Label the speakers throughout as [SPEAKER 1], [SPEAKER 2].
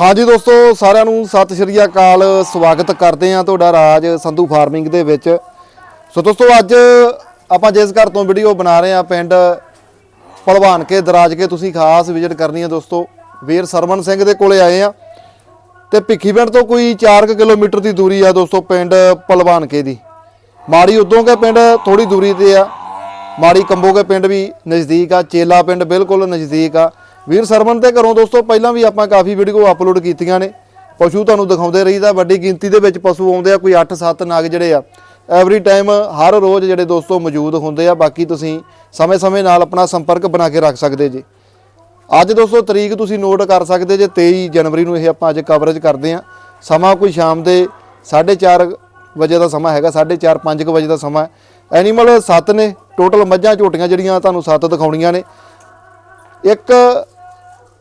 [SPEAKER 1] ਹਾਂਜੀ ਦੋਸਤੋ, ਸਾਰਿਆਂ ਨੂੰ ਸਤਿ ਸ਼੍ਰੀ ਅਕਾਲ। ਸਵਾਗਤ ਕਰਦੇ ਹਾਂ ਤੁਹਾਡਾ ਰਾਜ ਸੰਧੂ ਫਾਰਮਿੰਗ ਦੇ ਵਿੱਚ। ਸੋ ਦੋਸਤੋ, ਅੱਜ ਆਪਾਂ ਜਿਸ ਘਰ ਤੋਂ ਵੀਡੀਓ ਬਣਾ ਰਹੇ ਹਾਂ, ਪਿੰਡ ਭਲਵਾਨ ਕੇ ਦਰਾਜ ਕੇ ਤੁਸੀਂ ਖਾਸ ਵਿਜ਼ਿਟ ਕਰਨੀ ਹੈ ਦੋਸਤੋ। ਵੀਰ ਸਰਵਨ ਸਿੰਘ ਦੇ ਕੋਲੇ ਆਏ ਆ ਤੇ ਭਿੱਖੀਵਿੰਡ ਤੋਂ ਕੋਈ 4 ਕਿਲੋਮੀਟਰ ਦੀ ਦੂਰੀ ਆ ਦੋਸਤੋ, ਪਿੰਡ ਭਲਵਾਨ ਕੇ ਦੀ। ਮਾੜੀ ਉਦੋਂ ਕੇ ਪਿੰਡ ਥੋੜੀ ਦੂਰੀ ਤੇ ਆ। ਮਾੜੀ ਕੰਬੋਗੇ ਪਿੰਡ ਵੀ ਨਜ਼ਦੀਕ ਆ, ਚੇਲਾ ਪਿੰਡ ਬਿਲਕੁਲ ਨਜ਼ਦੀਕ ਆ। ਵੀਰ ਸਰਵਨ ਦੇ ਘਰੋਂ ਦੋਸਤੋ, ਪਹਿਲਾਂ ਵੀ ਆਪਾਂ ਕਾਫੀ ਵੀਡੀਓ ਅਪਲੋਡ ਕੀਤੀਆਂ ਨੇ। ਪਸ਼ੂ ਤੁਹਾਨੂੰ ਦਿਖਾਉਂਦੇ ਰਹੀਦਾ, ਵੱਡੀ ਗਿਣਤੀ ਦੇ ਵਿੱਚ ਪਸ਼ੂ ਆਉਂਦੇ ਆ, ਕੋਈ 8-7 ਨਾਗ ਜਿਹੜੇ ਆ। ਐਵਰੀ ਟਾਈਮ ਹਰ ਰੋਜ਼ ਜਿਹੜੇ ਦੋਸਤੋ ਮੌਜੂਦ ਹੁੰਦੇ ਆ, ਬਾਕੀ ਤੁਸੀਂ ਸਮੇਂ-ਸਮੇਂ ਨਾਲ ਆਪਣਾ ਸੰਪਰਕ ਬਣਾ ਕੇ ਰੱਖ ਸਕਦੇ ਜੀ। ਅੱਜ ਦੋਸਤੋ, ਤਰੀਕ ਤੁਸੀਂ ਨੋਟ ਕਰ ਸਕਦੇ ਜੇ 23 ਜਨਵਰੀ ਨੂੰ ਇਹ ਆਪਾਂ ਅੱਜ ਕਵਰੇਜ ਕਰਦੇ ਆ। ਸਮਾਂ ਕੋਈ ਸ਼ਾਮ ਦੇ 4:30 ਵਜੇ ਦਾ ਸਮਾਂ ਹੈਗਾ 4:30 5 ਵਜੇ ਦਾ ਸਮਾਂ ਐਨੀਮਲ 7 ਨੇ ਟੋਟਲ ਮੱਝਾਂ ਝੋਟੀਆਂ ਜਿਹੜੀਆਂ ਤੁਹਾਨੂੰ 7 ਦਿਖਾਉਣੀਆਂ ਨੇ। ਇੱਕ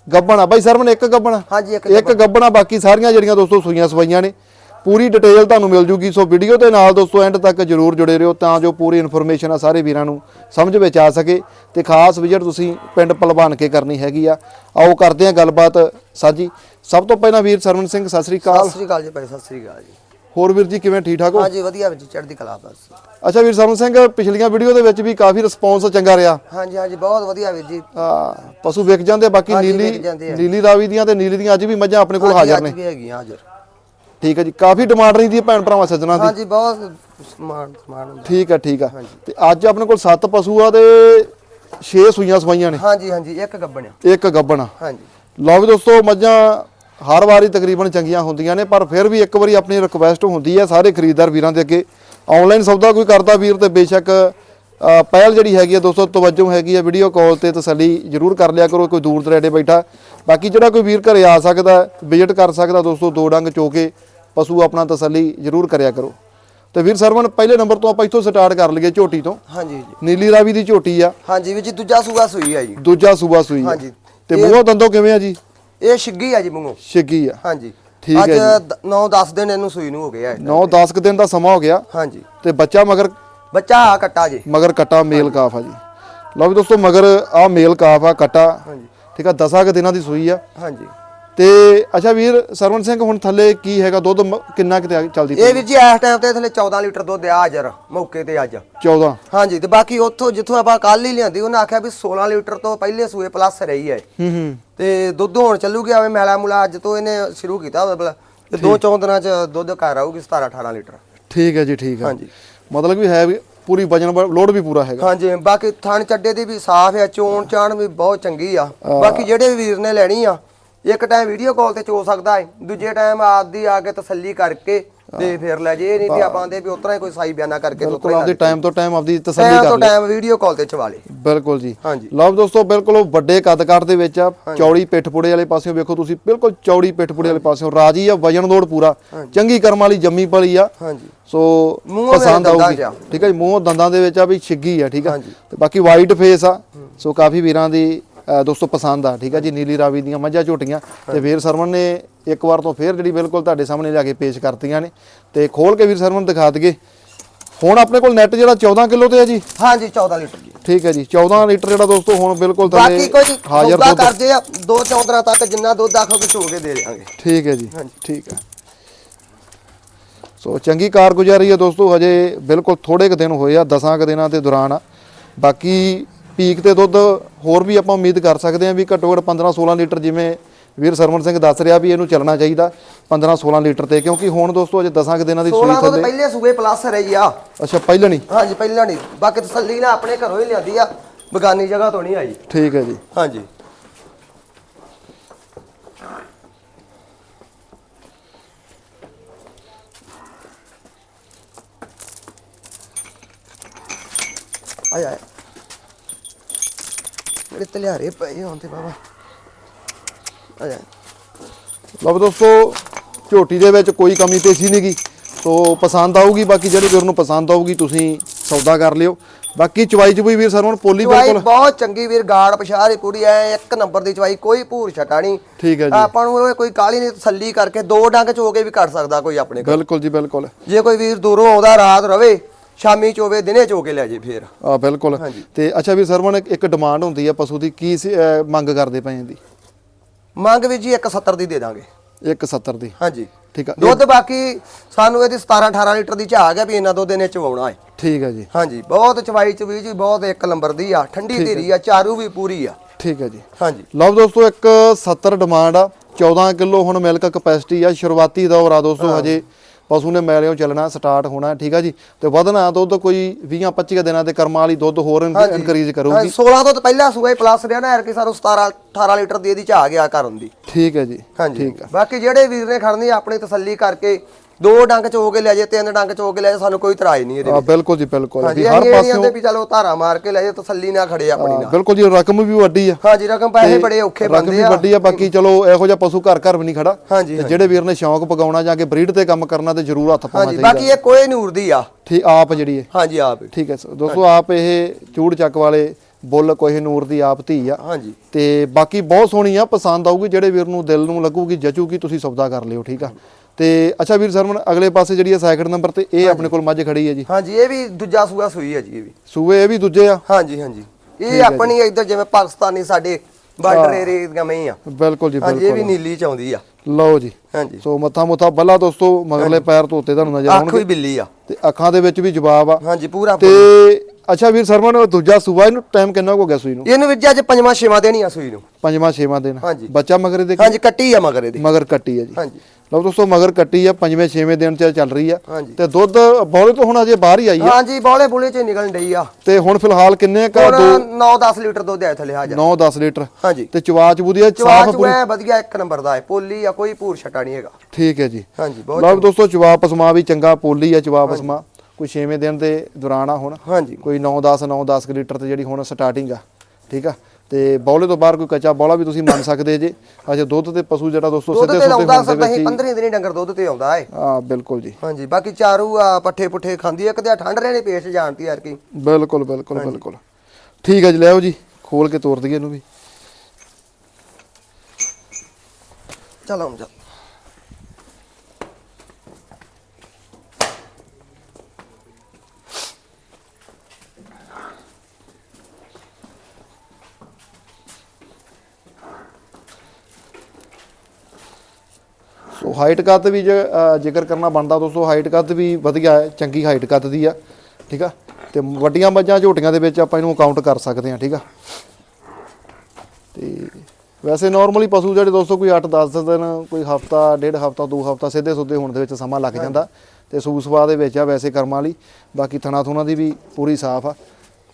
[SPEAKER 1] ਗੱਬਣ ਬਾਈ ਸਰਵਨ ਇੱਕ ਗੱਬਣ?
[SPEAKER 2] ਹਾਂਜੀ ਇੱਕ
[SPEAKER 1] ਇੱਕ ਗੱਬਣਾ ਬਾਕੀ ਸਾਰੀਆਂ ਜਿਹੜੀਆਂ ਦੋਸਤੋ ਸੂਈਆਂ ਸਵਾਈਆਂ ਨੇ। ਪੂਰੀ ਡਿਟੇਲ ਤੁਹਾਨੂੰ ਮਿਲ ਜੂਗੀ। ਸੋ ਵੀਡੀਓ ਦੇ ਨਾਲ ਦੋਸਤੋ ਐਂਡ ਤੱਕ ਜਰੂਰ ਜੁੜੇ ਰਹੋ ਤਾਂ ਜੋ ਪੂਰੀ ਇਨਫੋਰਮੇਸ਼ਨ ਆ ਸਾਰੇ ਵੀਰਾਂ ਨੂੰ ਸਮਝ ਵਿੱਚ ਆ ਸਕੇ ਤੇ ਖਾਸ ਵਿਜ਼ਿਟ ਤੁਸੀਂ ਪਿੰਡ ਭਲਵਾਨ ਕੇ ਕਰਨੀ ਹੈਗੀ ਆ। ਆਓ ਕਰਦੇ ਆ ਗੱਲਬਾਤ ਸਾਜੀ ਸਭ ਤੋਂ ਪਹਿਲਾਂ ਵੀਰ ਸਰਵਨ ਸਿੰਘ ਸਤਿ ਸ੍ਰੀ ਅਕਾਲ।
[SPEAKER 2] ਸਤਿ ਸ੍ਰੀ ਅਕਾਲ ਜੀ ਭਾਈ ਸਤਿ ਸ੍ਰੀ ਅਕਾਲ ਜੀ।
[SPEAKER 1] ਹੋਰ ਵੀਰ ਜੀ ਕਿਵੇਂ ਠੀਕ ਠਾਕ ਹੋ?
[SPEAKER 2] ਹਾਂਜੀ ਵਧੀਆ ਵੀਰ ਜੀ ਚੜ੍ਹਦੀ ਕਲਾ ਬਸ।
[SPEAKER 1] ਅੱਛਾ ਵੀਰ ਸਰਵਨ ਸਿੰਘ ਪਿਛਲੀਆਂ ਵੀਡੀਓ ਦੇ ਵਿੱਚ ਵੀ ਕਾਫੀ ਰਿਸਪੌਂਸ ਚੰਗਾ ਰਿਹਾ।
[SPEAKER 2] ਹਾਂਜੀ ਹਾਂਜੀ ਬਹੁਤ ਵਧੀਆ ਵੀਰ ਜੀ।
[SPEAKER 1] ਆ ਪਸ਼ੂ ਵਿਕ ਜਾਂਦੇ ਬਾਕੀ
[SPEAKER 2] ਹਾਂਜੀ,
[SPEAKER 1] ਨੀਲੀ
[SPEAKER 2] ਵਿਕ ਜਾਂਦੇ ਆ।
[SPEAKER 1] ਨੀਲੀ ਰਾਵੀ ਦੀਆਂ ਤੇ ਨੀਲੀ ਦੀਆਂ ਅੱਜ ਵੀ ਮੱਝਾਂ ਆਪਣੇ ਕੋਲ
[SPEAKER 2] ਹਾਂਜੀ,
[SPEAKER 1] ਹਾਜ਼ਰ ਨੇ।
[SPEAKER 2] ਹੈਗੀ ਹਾਜ਼ਰ।
[SPEAKER 1] ਠੀਕ ਹੈ ਜੀ ਕਾਫੀ ਡਿਮਾਂਡ ਰਹਿੰਦੀ ਹੈ ਭੈਣ ਭਰਾਵਾਂ ਸੱਜਣਾ ਦੀ।
[SPEAKER 2] ਹਾਂਜੀ ਬਹੁਤ ਸਮਾਨ ਸਮਾਨ ਹੁੰਦਾ।
[SPEAKER 1] ਠੀਕ ਹੈ ਠੀਕ ਆ ਤੇ ਅੱਜ ਆਪਣੇ ਕੋਲ 7 ਪਸ਼ੂ ਆ ਤੇ 6 ਸੂਈਆਂ ਸਵਾਈਆਂ ਨੇ।
[SPEAKER 2] ਹਾਂਜੀ ਹਾਂਜੀ ਇੱਕ ਗੱਬਣਿਆ
[SPEAKER 1] ਇੱਕ ਗੱਬਣ ਆ।
[SPEAKER 2] ਹਾਂਜੀ।
[SPEAKER 1] ਲਓ ਵੀ ਦੋਸਤੋ ਮੱਝਾਂ ਹਰ ਵਾਰੀ ਤਕਰੀਬਨ ਚੰਗੀਆਂ ਹੁੰਦੀਆਂ ਨੇ ਪਰ ਫਿਰ ਵੀ ਇੱਕ ਵਾਰੀ ਆਪਣੀ ਰਿਕੁਐਸਟ ਹੁੰਦੀ ਹੈ ਸਾਰੇ ਖਰੀਦਦਾਰ ਵੀਰਾਂ ਦੇ ਅੱਗੇ। ਆਨਲਾਈਨ ਸੌਦਾ ਕੋਈ ਕਰਦਾ ਵੀਰ ਤੇ ਬੇਸ਼ੱਕ ਪਹਿਲ ਜਿਹੜੀ ਹੈਗੀ ਆ ਦੋਸਤੋ ਤਵੱਜੋ ਹੈਗੀ ਆ ਵੀਡੀਓ ਕਾਲ ਤੇ ਤਸੱਲੀ ਜ਼ਰੂਰ ਕਰ ਲਿਆ ਕਰੋ ਕੋਈ ਦੂਰ ਦਰੇਡੇ ਬੈਠਾ। ਬਾਕੀ ਜਿਹੜਾ ਕੋਈ ਵੀਰ ਘਰੇ ਆ ਸਕਦਾ ਵਿਜ਼ਿਟ ਕਰ ਸਕਦਾ ਦੋਸਤੋ ਦੋ ਡੰਗ ਚੋ ਕੇ ਪਸ਼ੂ ਆਪਣਾ ਤਸੱਲੀ ਜ਼ਰੂਰ ਕਰਿਆ ਕਰੋ। ਤੇ ਵੀਰ ਸਰਵਨ ਪਹਿਲੇ ਨੰਬਰ ਤੋਂ ਆਪਾਂ ਇੱਥੋਂ ਸਟਾਰਟ ਕਰ ਲਈਏ ਝੋਟੀ ਤੋਂ।
[SPEAKER 2] ਹਾਂਜੀ ਜੀ
[SPEAKER 1] ਨੀਲੀ ਰਾਵੀ ਦੀ ਝੋਟੀ ਆ।
[SPEAKER 2] ਹਾਂਜੀ ਵੀਰ ਜੀ ਦੂਜਾ ਸੂਆ ਸੂਈ ਆ ਜੀ।
[SPEAKER 1] ਦੂਜਾ ਸੂਬਾ ਸੂਈ ਆ।
[SPEAKER 2] ਹਾਂਜੀ।
[SPEAKER 1] ਤੇ ਮੂੰਹੋਂ ਦੰਦੋਂ ਕਿਵੇਂ ਆ ਜੀ?
[SPEAKER 2] ਇਹ ਛਿੱਗੀ ਆ ਜੀ ਮੂੰਹੋਂ।
[SPEAKER 1] ਛਿੱਗੀ ਆ।
[SPEAKER 2] ਹਾਂਜੀ।
[SPEAKER 1] ਠੀਕ ਹੈ
[SPEAKER 2] ਅੱਜ 9-10 ਦਿਨ ਇਹਨੂੰ ਸੂਈ ਨੂੰ ਹੋ ਗਏ ਆ
[SPEAKER 1] 9-10 ਦਿਨ ਦਾ ਸਮਾਂ ਹੋ ਗਿਆ।
[SPEAKER 2] ਹਾਂਜੀ।
[SPEAKER 1] ਤੇ ਬੱਚਾ ਮਗਰ
[SPEAKER 2] ਬੱਚਾ ਆ ਕੱਟਾ ਜੀ।
[SPEAKER 1] ਮਗਰ ਕਟਾ ਮੇਲ ਕਾਫ ਆ ਜੀ। ਲਓ ਵੀ ਦੋਸਤੋ ਮਗਰ ਆ ਮੇਲ ਕਾਫ ਆ ਕਟਾ।
[SPEAKER 2] ਹਾਂਜੀ।
[SPEAKER 1] ਠੀਕ ਆ 10 ਕੁ ਦਿਨਾਂ ਦੀ ਸੂਈ ਆ।
[SPEAKER 2] ਹਾਂਜੀ।
[SPEAKER 1] ਤੇ ਅੱਛਾ ਵੀਰ ਸਰਵਨ ਸਿੰਘ ਹੁਣ ਥੱਲੇ ਕੀ ਹੈਗਾ? ਦੁੱਧ ਮ- ਕਿੰਨਾ ਕਿਤੇ ਚੱਲਦੀ
[SPEAKER 2] ਇਹ ਵੀਰ ਜੀ ਇਸ ਟਾਈਮ ਤੇ ਥਲੇ 14 ਲੀਟਰ ਦੁੱਧ ਆ ਹਾਜ਼ਰ ਮੌਕੇ ਤੇ ਅੱਜ।
[SPEAKER 1] 14
[SPEAKER 2] ਹਾਂਜੀ ਤੇ ਬਾਕੀ ਉੱਥੋਂ ਜਿੱਥੋਂ ਆਪਾਂ ਕੱਲ ਹੀ ਲਿਆਂਦੀ ਉਹਨਾਂ ਆਖਿਆ ਵੀ 16 ਲੀਟਰ ਤੋਂ ਪਹਿਲੇ ਸੂਏ ਪਲੱਸ ਰਹੀ ਹੈ।
[SPEAKER 1] ਹੂੰ ਹੂੰ।
[SPEAKER 2] ਤੇ ਦੁੱਧ ਹੁਣ ਚੱਲੂਗੀ ਆਵੇਂ ਮੈਲਾ ਮੁਲਾ ਅੱਜ ਤੋਂ ਇਹਨੇ ਸ਼ੁਰੂ ਕੀਤਾ ਮਤਲਬ ਤੇ ਦੋ ਚੌਂ ਦਿਨਾਂ ਚ ਦੁੱਧ ਘਰ ਆਊਗੀ 17 18 ਲੀਟਰ।
[SPEAKER 1] ਠੀਕ ਹੈ ਜੀ ਠੀਕ ਹੈ।
[SPEAKER 2] ਹਾਂਜੀ।
[SPEAKER 1] ਮਤਲਬ ਵੀ ਹੈ ਵੀ ਪੂਰੀ ਵਜਨ ਲੋਡ ਵੀ ਪੂਰਾ ਹੈਗਾ।
[SPEAKER 2] ਹਾਂਜੀ ਬਾਕੀ ਥਣ ਚੱਡੇ ਦੀ ਵੀ ਸਾਫ਼ ਆ ਚੋਣ ਚਾਣ ਵੀ ਬਹੁਤ ਚੰਗੀ ਆ। ਬਾਕੀ ਜਿਹੜੇ ਵੀਰ ਨੇ ਲੈਣੀ ਆ ਇੱਕ ਟਾਈਮ ਵੀਡੀਓ ਕਾਲ ਤੇ ਚੋ ਸਕਦਾ ਹੈ ਦੂਜੇ ਟਾਈਮ ਆਪਦੀ ਆ ਕੇ ਤਸੱਲੀ ਕਰਕੇ ਤੇ ਫਿਰ ਲੈ ਜੇ ਇਹ ਨਹੀਂ ਤੇ ਆਪਾਂ ਦੇ ਵੀ ਉਤਰਾ ਹੀ ਕੋਈ ਸਾਈ ਬਿਆਨਾ ਕਰਕੇ
[SPEAKER 1] ਬਿਲਕੁਲ ਆਪਦੀ ਟਾਈਮ ਤੋਂ ਟਾਈਮ ਆਪਦੀ ਤਸੱਲੀ ਕਰ
[SPEAKER 2] ਤੋਂ
[SPEAKER 1] ਲੈ
[SPEAKER 2] ਟਾਈਮ ਵੀਡੀਓ ਕਾਲ ਤੇ ਚਵਾ ਲੇ
[SPEAKER 1] ਬਿਲਕੁਲ ਜੀ।
[SPEAKER 2] ਹਾਂਜੀ।
[SPEAKER 1] ਲਓ ਦੋਸਤੋ ਬਿਲਕੁਲ ਉਹ ਵੱਡੇ ਕੱਦ ਕਾਠ ਦੇ ਵਿੱਚ ਆ ਚੌੜੀ ਪਿੱਠਪੁੜੇ ਵਾਲੇ ਪਾਸਿਓਂ ਵੇਖੋ ਤੁਸੀਂ ਬਿਲਕੁਲ ਚੌੜੀ ਪਿੱਠਪੁੜੇ ਵਾਲੇ ਪਾਸਿਓਂ ਰਾਜੀ ਆ ਵਜਨ ਲੋਡ ਪੂਰਾ। ਚੰਗੀ ਕਰਮ ਵਾਲੀ ਜੰਮੀ ਪਲੀ ਆ।
[SPEAKER 2] ਹਾਂਜੀ।
[SPEAKER 1] ਸੋ ਪਸੰਦ ਆਊਗੀ। ਠੀਕ ਹੈ ਜੀ ਮੂੰਹ ਦੰਦਾਂ ਦੇ ਵਿੱਚ ਆ ਵੀ ਛਿੱਗੀ ਆ ਠੀਕ ਆ। ਤੇ ਬਾਕੀ ਵਾਈਟ ਫੇਸ ਆ। ਸੋ ਕਾਫੀ ਵੀਰਾਂ ਦੀ ਦੋਸਤੋ ਪਸੰਦ ਆ ਠੀਕ ਆ ਜੀ? ਨੀਲੀ ਰਾਵੀ ਦੀਆਂ ਮੱਝਾਂ ਝੋਟੀਆਂ। ਤੇ ਵੀਰ ਸਰਵਨ ਨੇ ਇੱਕ ਵਾਰ ਤੋਂ ਫੇਰ ਜਿਹੜੀ ਬਿਲਕੁਲ ਤੁਹਾਡੇ ਸਾਹਮਣੇ ਲਿਆ ਕੇ ਪੇਸ਼ ਕਰਤੀਆਂ ਨੇ। ਤੇ ਖੋਲ ਕੇ ਵੀਰ ਸਰਵਨ ਦਿਖਾ ਦਈਏ। ਹੁਣ ਆਪਣੇ ਕੋਲ ਨੈਟ ਜਿਹੜਾ 14 ਕਿਲੋ ਤੇ ਆ ਜੀ?
[SPEAKER 2] ਹਾਂਜੀ 14 ਲੀਟਰ ਜੀ।
[SPEAKER 1] ਠੀਕ ਹੈ ਜੀ 14 ਲੀਟਰ ਜਿਹੜਾ ਦੋਸਤੋ ਹੁਣ ਬਿਲਕੁਲ
[SPEAKER 2] ਬਾਕੀ
[SPEAKER 1] ਥੱਲੇ
[SPEAKER 2] ਕੋਈ
[SPEAKER 1] ਹਾਜ਼ਰ ਦੁੱਧ
[SPEAKER 2] ਕਰਦੇ ਆ ਦੋ ਚੌਂਦਰਾਂ ਤੱਕ ਜਿੰਨਾ ਦੁੱਧ ਆਖੋਗੇ ਚੋ ਕੇ ਦੇ ਦੇਵਾਂਗੇ
[SPEAKER 1] ਠੀਕ ਹੈ ਜੀ ਠੀਕ ਹੈ ਸੋ ਚੰਗੀ ਕਾਰਗੁਜ਼ਾਰੀ ਹੈ ਦੋਸਤੋ ਹਜੇ ਬਿਲਕੁਲ ਥੋੜੇ ਕੁ ਦਿਨ ਹੋਏ ਆ 10 ਕੁ ਦਿਨਾਂ ਦੇ ਦੌਰਾਨ ਬਾਕੀ ਪੀਕ ਤੇ ਦੁੱਧ ਹੋਰ ਵੀ ਆਪਾਂ ਉਮੀਦ ਕਰ ਸਕਦੇ ਹਾਂ ਵੀ ਘੱਟੋ ਘੱਟ 15 16 ਲੀਟਰ ਜਿਵੇਂ ਵੀਰ ਸਰਵਨ ਸਿੰਘ ਦੱਸ ਰਿਹਾ ਵੀ ਇਹਨੂੰ ਚੱਲਣਾ ਚਾਹੀਦਾ 15 16 ਲੀਟਰ ਤੇ ਕਿਉਂਕਿ ਹੁਣ ਦੋਸਤੋ ਅਜੇ 10 ਕੁ ਦਿਨਾਂ ਦੀ
[SPEAKER 2] 16
[SPEAKER 1] ਸੂਈ
[SPEAKER 2] ਦੁੱਧ
[SPEAKER 1] ਥੱਲੇ
[SPEAKER 2] ਪਹਿਲੇ ਸੂਏ ਪਲੱਸ ਰਹੀ ਆ।
[SPEAKER 1] ਅੱਛਾ ਪਹਿਲਾਂ ਨਹੀਂ?
[SPEAKER 2] ਹਾਂਜੀ ਪਹਿਲਾਂ ਨਹੀਂ। ਬਾਕੀ ਤਸੱਲੀ ਨਾਲ ਆਪਣੇ ਘਰੋਂ ਹੀ ਲਿਆਂਦੀ ਆ। ਬਗਾਨੀ ਜਗ੍ਹਾ ਤੋਂ ਨਹੀਂ ਆਈ।
[SPEAKER 1] ਠੀਕ ਹੈ ਜੀ।
[SPEAKER 2] ਹਾਂਜੀ। ਆਇਆ ਮੇਰੇ ਤਲਿਆਰੇ ਪਏ ਹੋਣ ਤੇ ਬਾਬਾ। ਆਇਆ
[SPEAKER 1] ਲਓ ਦੋਸਤੋ ਝੋਟੀ ਦੇ ਵਿੱਚ ਕੋਈ ਕਮੀ ਪੇਸ਼ੀ ਨਹੀਂਗੀ ਸੋ ਪਸੰਦ ਆਊਗੀ ਬਾਕੀ ਜਿਹੜੀ ਵੀਰ ਨੂੰ ਪਸੰਦ ਆਊਗੀ ਤੁਸੀਂ ਸੌਦਾ ਕਰ ਲਿਓ। ਬਾਕੀ ਚਵਾਈ ਚਬੂਈ ਵੀਰ ਸਰਵਨ ਪੋਲੀ
[SPEAKER 2] ਚਵਾਈ
[SPEAKER 1] ਬਿਲਕੁਲ
[SPEAKER 2] ਬਹੁਤ ਚੰਗੀ ਵੀਰ ਗਾੜ ਪਛਾਰੀ ਪੂਰੀ ਐ ਇੱਕ ਨੰਬਰ ਦੀ ਚਵਾਈ ਕੋਈ ਭੂਰ ਛਟਾ ਨਹੀਂ।
[SPEAKER 1] ਠੀਕ ਹੈ ਜੀ।
[SPEAKER 2] ਆਪਾਂ ਨੂੰ ਕੋਈ ਕਾਲੀ ਨਹੀਂ ਤਸੱਲੀ ਕਰਕੇ ਦੋ ਡੰਗ ਚੋ ਕੇ ਵੀ ਕੱਢ ਸਕਦਾ ਕੋਈ ਆਪਣੇ ਕੋਲ।
[SPEAKER 1] ਬਿਲਕੁਲ ਜੀ ਬਿਲਕੁਲ।
[SPEAKER 2] ਜੇ ਕੋਈ ਵੀਰ ਦੂਰੋਂ ਆਉਂਦਾ ਰਾਤ ਰਵੇ ਸ਼ਾਮੀ ਚੋਵੇ ਦਿਨੇ ਚੋ ਕੇ ਲੈ ਜੇ ਫੇਰ।
[SPEAKER 1] ਆ ਬਿਲਕੁਲ। ਤੇ ਅੱਛਾ ਵੀ ਸਰਵਨ ਇੱਕ- ਡਿਮਾਂਡ ਹੁੰਦੀ ਆ ਪਸ਼ੂ ਦੀ ਕੀ ਮੰਗ ਕਰਦੇ ਪਏ ਇਹਦੀ?
[SPEAKER 2] ਮੰਗ ਵੀ ਜੀ 170 ਦੀ ਦੇ ਦਾਂਗੇ।
[SPEAKER 1] 170 ਦੀ।
[SPEAKER 2] ਹਾਂਜੀ।
[SPEAKER 1] ਠੀਕ ਆ।
[SPEAKER 2] ਦੁੱਧ ਬਾਕੀ ਸਾਨੂੰ ਇਹਦੀ 17 18 ਲੀਟਰ ਦੀ ਝਾਗ ਹੈ ਵੀ ਇਹਨਾਂ ਦੁੱਧ ਇਹਨੇ ਚਵਾਉਣਾ ਹੈ।
[SPEAKER 1] ਠੀਕ ਹੈ ਜੀ।
[SPEAKER 2] ਹਾਂਜੀ ਬਹੁਤ ਚਵਾਈ ਚਵੀ ਜੀ ਬਹੁਤ ਇੱਕ ਨੰਬਰ ਦੀ ਆ। ਠੰਡੀ ਧੀਰੀ ਆ ਚਾਰੂ ਵੀ ਪੂਰੀ ਆ।
[SPEAKER 1] ਠੀਕ ਹੈ ਜੀ।
[SPEAKER 2] ਹਾਂਜੀ।
[SPEAKER 1] ਲਓ ਦੋਸਤੋ ਇੱਕ 70 ਡਿਮਾਂਡ ਆ। 14 ਕਿਲੋ ਹੁਣ ਮਿਲਕ ਕਪੈਸਿਟੀ ਆ। ਸ਼ੁਰੂਆਤੀ ਦੌਰ ਆ ਦੋਸਤੋ ਹਜੇ ਪਸ਼ੂ ਨੇ ਮੈਲਿਓ ਚੱਲਣਾ ਸਟਾਰਟ ਹੋਣਾ ਠੀਕ ਆ ਜੀ? ਤੇ ਵਧਣਾ ਦੁੱਧ ਕੋਈ 20 25 ਦਿਨਾਂ ਦੇ ਕਰਮਾਂ ਵਾਲੀ ਦੁੱਧ ਹੋਰ ਇਨਕਰੀਜ਼ ਕਰੂਗੀ।
[SPEAKER 2] ਹਾਂਜੀ 16 ਤੋਂ ਪਹਿਲਾਂ ਸੂਏ ਪਲੱਸ ਰਿਹਾ ਨਾ ਕਿ ਸਾਨੂੰ 17 18 ਲੀਟਰ ਦੀ ਇਹਦੀ ਝਾਗ ਆ ਘਰ ਹੁੰਦੀ
[SPEAKER 1] ਠੀਕ ਹੈ ਜੀ।
[SPEAKER 2] ਹਾਂਜੀ।
[SPEAKER 1] ਠੀਕ ਆ।
[SPEAKER 2] ਬਾਕੀ ਜਿਹੜੇ ਵੀਰ ਨੇ ਖੜਨੀ ਆਪਣੀ ਤਸੱਲੀ ਕਰਕੇ ਦੋ ਡੰਗ ਚੋ ਕੇ ਲੈ ਜੇ ਤਿੰਨ ਡੰਗ ਚੋ ਕੇ ਲੈ ਜੇ ਸਾਨੂੰ ਕੋਈ ਇਤਰਾਜ਼ ਨਹੀਂ ਇਹਦੇ
[SPEAKER 1] ਆ ਬਿਲਕੁਲ ਜੀ ਬਿਲਕੁਲ।
[SPEAKER 2] ਹਾਂਜੀ
[SPEAKER 1] ਵੀ
[SPEAKER 2] ਹਰ ਪਾਸਿਓਂ
[SPEAKER 1] ਪਾਸਿਓਂ
[SPEAKER 2] ਵੀ ਚਲੋ ਧਾਰਾ ਮਾਰ ਕੇ ਲੈ ਜੇ ਤਸੱਲੀ ਨਾਲ ਖੜੇ ਆਪਣੀ ਨਾਲ।
[SPEAKER 1] ਬਿਲਕੁਲ ਜੀ ਰਕਮ ਵੀ ਵੱਡੀ ਆ।
[SPEAKER 2] ਹਾਂਜੀ ਰਕਮ ਪੈਸੇ ਬੜੇ ਔਖੇ
[SPEAKER 1] ਰਕਮ ਵੀ
[SPEAKER 2] ਆ।
[SPEAKER 1] ਵੱਡੀ ਆ ਬਾਕੀ ਚਲੋ ਇਹੋ ਜਿਹਾ ਪਸ਼ੂ ਘਰ ਘਰ ਵੀ ਨਹੀਂ ਖੜਾ।
[SPEAKER 2] ਹਾਂਜੀ,
[SPEAKER 1] ਤੇ ਜਿਹੜੇ ਵੀਰ ਨੇ ਸ਼ੌਂਕ ਪਗਾਉਣਾ ਜਾਂ ਕਿ ਬਰੀਡ ਤੇ ਕੰਮ ਕਰਨਾ ਤੇ ਜ਼ਰੂਰ ਹੱਥ ਪਾਉਣਾ
[SPEAKER 2] ਹਾਂਜੀ
[SPEAKER 1] ਚਾਹੀਦਾ।
[SPEAKER 2] ਬਾਕੀ ਇਹ ਕੋਈ ਨੂਰ ਦੀ ਆ।
[SPEAKER 1] ਠੀਕ ਆਪ ਜਿਹੜੀ ਹੈ
[SPEAKER 2] ਹਾਂਜੀ ਆਪ।
[SPEAKER 1] ਠੀਕ ਹੈ ਸਰ। ਦੋਸਤੋ ਆਪ ਇਹ ਚੂੜ ਚੱਕ ਵਾਲੇ ਬੁੱਲ ਕੋਹੇ ਨੂਰ ਦੀ ਆਪ ਧੀ ਆ।
[SPEAKER 2] ਹਾਂਜੀ।
[SPEAKER 1] ਤੇ ਬਾਕੀ ਬਹੁਤ ਸੋਹਣੀ ਆ ਪਸੰਦ ਆਊਗੀ ਜਿਹੜੇ ਵੀਰ ਨੂੰ ਦਿਲ ਨੂੰ ਲੱਗੂਗੀ ਜਚੂਗੀ ਤੁਸੀਂ ਸੌਦਾ ਕਰ ਲਿਓ ਠੀਕ ਆ। ਤੇ ਅੱਛਾ ਵੀਰ ਸਰਮਨ ਅਗਲੇ ਪਾਸੇ ਜਿਹੜੀ ਆ ਸੈਕਿੰਡ ਨੰਬਰ ਤੇ ਇਹ ਆਪਣੇ ਕੋਲ ਮੱਝ ਖੜੀ ਹੈ ਜੀ।
[SPEAKER 2] ਹਾਂਜੀ ਇਹ ਵੀ ਦੂਜਾ ਸੂਆ ਸੂਈ ਹੈ ਜੀ ਇਹ ਵੀ।
[SPEAKER 1] ਸੂਏ ਇਹ ਵੀ ਦੂਜੇ ਆ?
[SPEAKER 2] ਹਾਂਜੀ ਹਾਂਜੀ। ਇਹ ਆਪਣੀ ਇੱਧਰ ਜਿਵੇਂ ਪਾਕਿਸਤਾਨੀ ਸਾਡੇ ਬਾਰਡਰ ਏਰੀਆ ਦੀਆਂ ਮੈਂ ਆ।
[SPEAKER 1] ਬਿਲਕੁਲ ਜੀ
[SPEAKER 2] ਹਾਂਜੀ ਇਹ ਵੀ
[SPEAKER 1] ਬਿਲਕੁਲ।
[SPEAKER 2] ਨੀਲੀ ਚ ਆਉਂਦੀ ਆ।
[SPEAKER 1] ਲਓ ਜੀ।
[SPEAKER 2] ਹਾਂਜੀ।
[SPEAKER 1] ਸੋ ਮੱਥਾ ਮੁੱਥਾ ਬੱਲਾ ਦੋਸਤੋ ਮਗਰਲੇ ਪੈਰ ਧੋਤੇ ਤੁਹਾਨੂੰ ਨਜ਼ਰ
[SPEAKER 2] ਅੱਖ
[SPEAKER 1] ਆਉਣਗੇ।
[SPEAKER 2] ਵੀ ਬਿੱਲੀ ਆ।
[SPEAKER 1] ਤੇ ਅੱਖਾਂ ਦੇ ਵਿੱਚ ਵੀ ਜਵਾਬ ਆ।
[SPEAKER 2] ਹਾਂਜੀ ਪੂਰਾ
[SPEAKER 1] ਤੇ ਅੱਛਾ ਵੀਰ ਸਰਮਨ ਉਹ ਦੂਜਾ ਸੂਆ ਇਹਨੂੰ ਟਾਈਮ ਕਿੰਨਾ ਕੁ ਹੋ ਗਿਆ ਸੂਈ ਨੂੰ?
[SPEAKER 2] ਇਹਨੂੰ ਵੀ ਜੀ ਅੱਜ ਪੰਜਵਾਂ ਛੇਵਾਂ ਦੇਣੀ ਆ ਸੂਈ ਨੂੰ।
[SPEAKER 1] ਪੰਜਵਾਂ ਛੇਵਾਂ ਦਿਨ।
[SPEAKER 2] ਹਾਂਜੀ।
[SPEAKER 1] ਬੱਚਾ ਮਗਰੇ ਦੇ
[SPEAKER 2] ਹਾਂਜੀ ਕੱਟੀ ਆ ਮਗਰ ਇਹਦੀ।
[SPEAKER 1] ਮਗਰ ਕੱਟੀ ਹੈ ਜੀ।
[SPEAKER 2] ਹਾਂਜੀ।
[SPEAKER 1] ਲਓ ਦੋਸਤੋ ਮਗਰ ਕੱਟੀ ਆ ਪੰਜਵੇਂ ਛੇਵੇਂ ਦਿਨ ਚ ਚੱਲ ਰਹੀ ਆ।
[SPEAKER 2] ਹਾਂਜੀ।
[SPEAKER 1] ਤੇ ਦੁੱਧ ਬੌਲੇ ਤੋਂ ਹੁਣ ਅਜੇ ਬਾਹਰ ਹੀ ਆਈ ਆ?
[SPEAKER 2] ਹਾਂਜੀ ਬੋਲੇ ਬੁਲੇ ਚ ਨਿਕਲਣ ਡਈ ਆ।
[SPEAKER 1] ਤੇ ਹੁਣ ਫਿਲਹਾਲ ਕਿੰਨੇ ਕਾ
[SPEAKER 2] ਹੁਣ
[SPEAKER 1] ਦੋ
[SPEAKER 2] 9-10 ਲੀਟਰ ਦੁੱਧ ਆ ਥੱਲੇ ਹਾਜ਼ਰ
[SPEAKER 1] 9-10 ਲੀਟਰ।
[SPEAKER 2] ਹਾਂਜੀ।
[SPEAKER 1] ਤੇ ਚਵਾ ਚਬੂਦੀ ਆ
[SPEAKER 2] ਚਵਾ
[SPEAKER 1] ਸਾਫ਼ ਪੂਰੀ
[SPEAKER 2] ਚੁਆ ਵਧੀਆ ਇੱਕ ਨੰਬਰ ਦਾ ਹੈ। ਪੋਲੀ ਆ ਕੋਈ ਭੂਰ ਛਟਾ ਨਹੀਂ ਹੈਗਾ।
[SPEAKER 1] ਠੀਕ ਹੈ ਜੀ।
[SPEAKER 2] ਹਾਂਜੀ ਬਹੁਤ
[SPEAKER 1] ਲਓ ਦੋਸਤੋ ਚਵਾ ਪਸਮਾ ਵੀ ਚੰਗਾ ਪੋਲੀ ਆ ਚਵਾ ਪਸਮਾ ਕੋਈ ਛੇਵੇਂ ਦਿਨ ਦੇ ਦੌਰਾਨ ਆ ਹੁਣ।
[SPEAKER 2] ਹਾਂਜੀ।
[SPEAKER 1] ਕੋਈ 9-10 9-10 ਲੀਟਰ ਤੇ ਜਿਹੜੀ ਹੁਣ ਸਟਾਰਟਿੰਗ ਆ ਠੀਕ ਆ? ਤੇ ਬੌਲੇ ਤੋਂ ਬਾਹਰ ਕੋਈ ਕੱਚਾ ਬੌਲਾ ਵੀ ਤੁਸੀਂ ਮੰਨ ਸਕਦੇ ਜੇ। ਅਜੇ ਦੁੱਧ ਤੇ ਪਸ਼ੂ ਜਿਹੜਾ ਦੋਸਤੋ
[SPEAKER 2] ਦੁੱਧ
[SPEAKER 1] ਸਿੱਧੇ
[SPEAKER 2] ਤੇ
[SPEAKER 1] ਸੁੱਧੇ
[SPEAKER 2] ਆਉਂਦਾ
[SPEAKER 1] ਹੋਣ ਦੇ
[SPEAKER 2] ਸਰ
[SPEAKER 1] ਵਿੱਚ
[SPEAKER 2] ਨਹੀਂ
[SPEAKER 1] ਹੀ
[SPEAKER 2] 15 ਦਿਨੀ ਡੰਗਰ ਦੁੱਧ ਤੇ ਆਉਂਦਾ ਹੈ
[SPEAKER 1] ਆ ਬਿਲਕੁਲ ਜੀ।
[SPEAKER 2] ਹਾਂਜੀ ਬਾਕੀ ਚਾਰੂ ਆ ਪੱਠੇ ਪੁੱਠੇ ਖਾਂਦੀ ਇੱਕ ਤੇ ਠੰਡ ਰਹਿਣੇ ਪੇਸ਼ ਜਾਣਦੀ ਯਾਰ ਕੀ
[SPEAKER 1] ਬਿਲਕੁਲ ਬਿਲਕੁਲ ਬਿਲਕੁਲ। ਠੀਕ ਹੈ ਜੀ ਲਿਆਓ ਜੀ ਖੋਲ ਕੇ ਤੋਰ ਦਈਏ ਇਹਨੂੰ ਵੀ।
[SPEAKER 2] ਚਲੋ ਹੁਣ ਜਾ।
[SPEAKER 1] ਹਾਈਟ ਕੱਦ ਵੀ ਜ਼ਿਕਰ ਕਰਨਾ ਬਣਦਾ ਦੋਸਤੋ ਹਾਈਟ ਕੱਦ ਵੀ ਵਧੀਆ ਹੈ ਚੰਗੀ ਹਾਈਟ ਕੱਦ ਦੀ ਆ ਠੀਕ ਆ? ਤੇ ਵੱਡੀਆਂ ਮੱਝਾਂ ਝੋਟੀਆਂ ਦੇ ਵਿੱਚ ਆਪਾਂ ਇਹਨੂੰ ਕਾਊਂਟ ਕਰ ਸਕਦੇ ਹਾਂ ਠੀਕ ਆ? ਤੇ ਵੈਸੇ ਨਾਰਮਲੀ ਪਸ਼ੂ ਜਿਹੜੇ ਦੋਸਤੋ ਕੋਈ 8-10 ਦਿਨ ਕੋਈ ਹਫਤਾ ਡੇਢ ਹਫਤਾ ਦੋ ਹਫਤਾ ਸਿੱਧੇ ਸੁੱਧੇ ਹੋਣ ਦੇ ਵਿੱਚ ਸਮਾਂ ਲੱਗ ਜਾਂਦਾ ਤੇ ਸੂਸਵਾ ਦੇ ਵਿੱਚ ਆ ਵੈਸੇ ਕਰਮਾਂ ਲਈ ਬਾਕੀ ਥਣਾ ਥੁਣਾ ਦੀ ਵੀ ਪੂਰੀ ਸਾਫ਼ ਆ।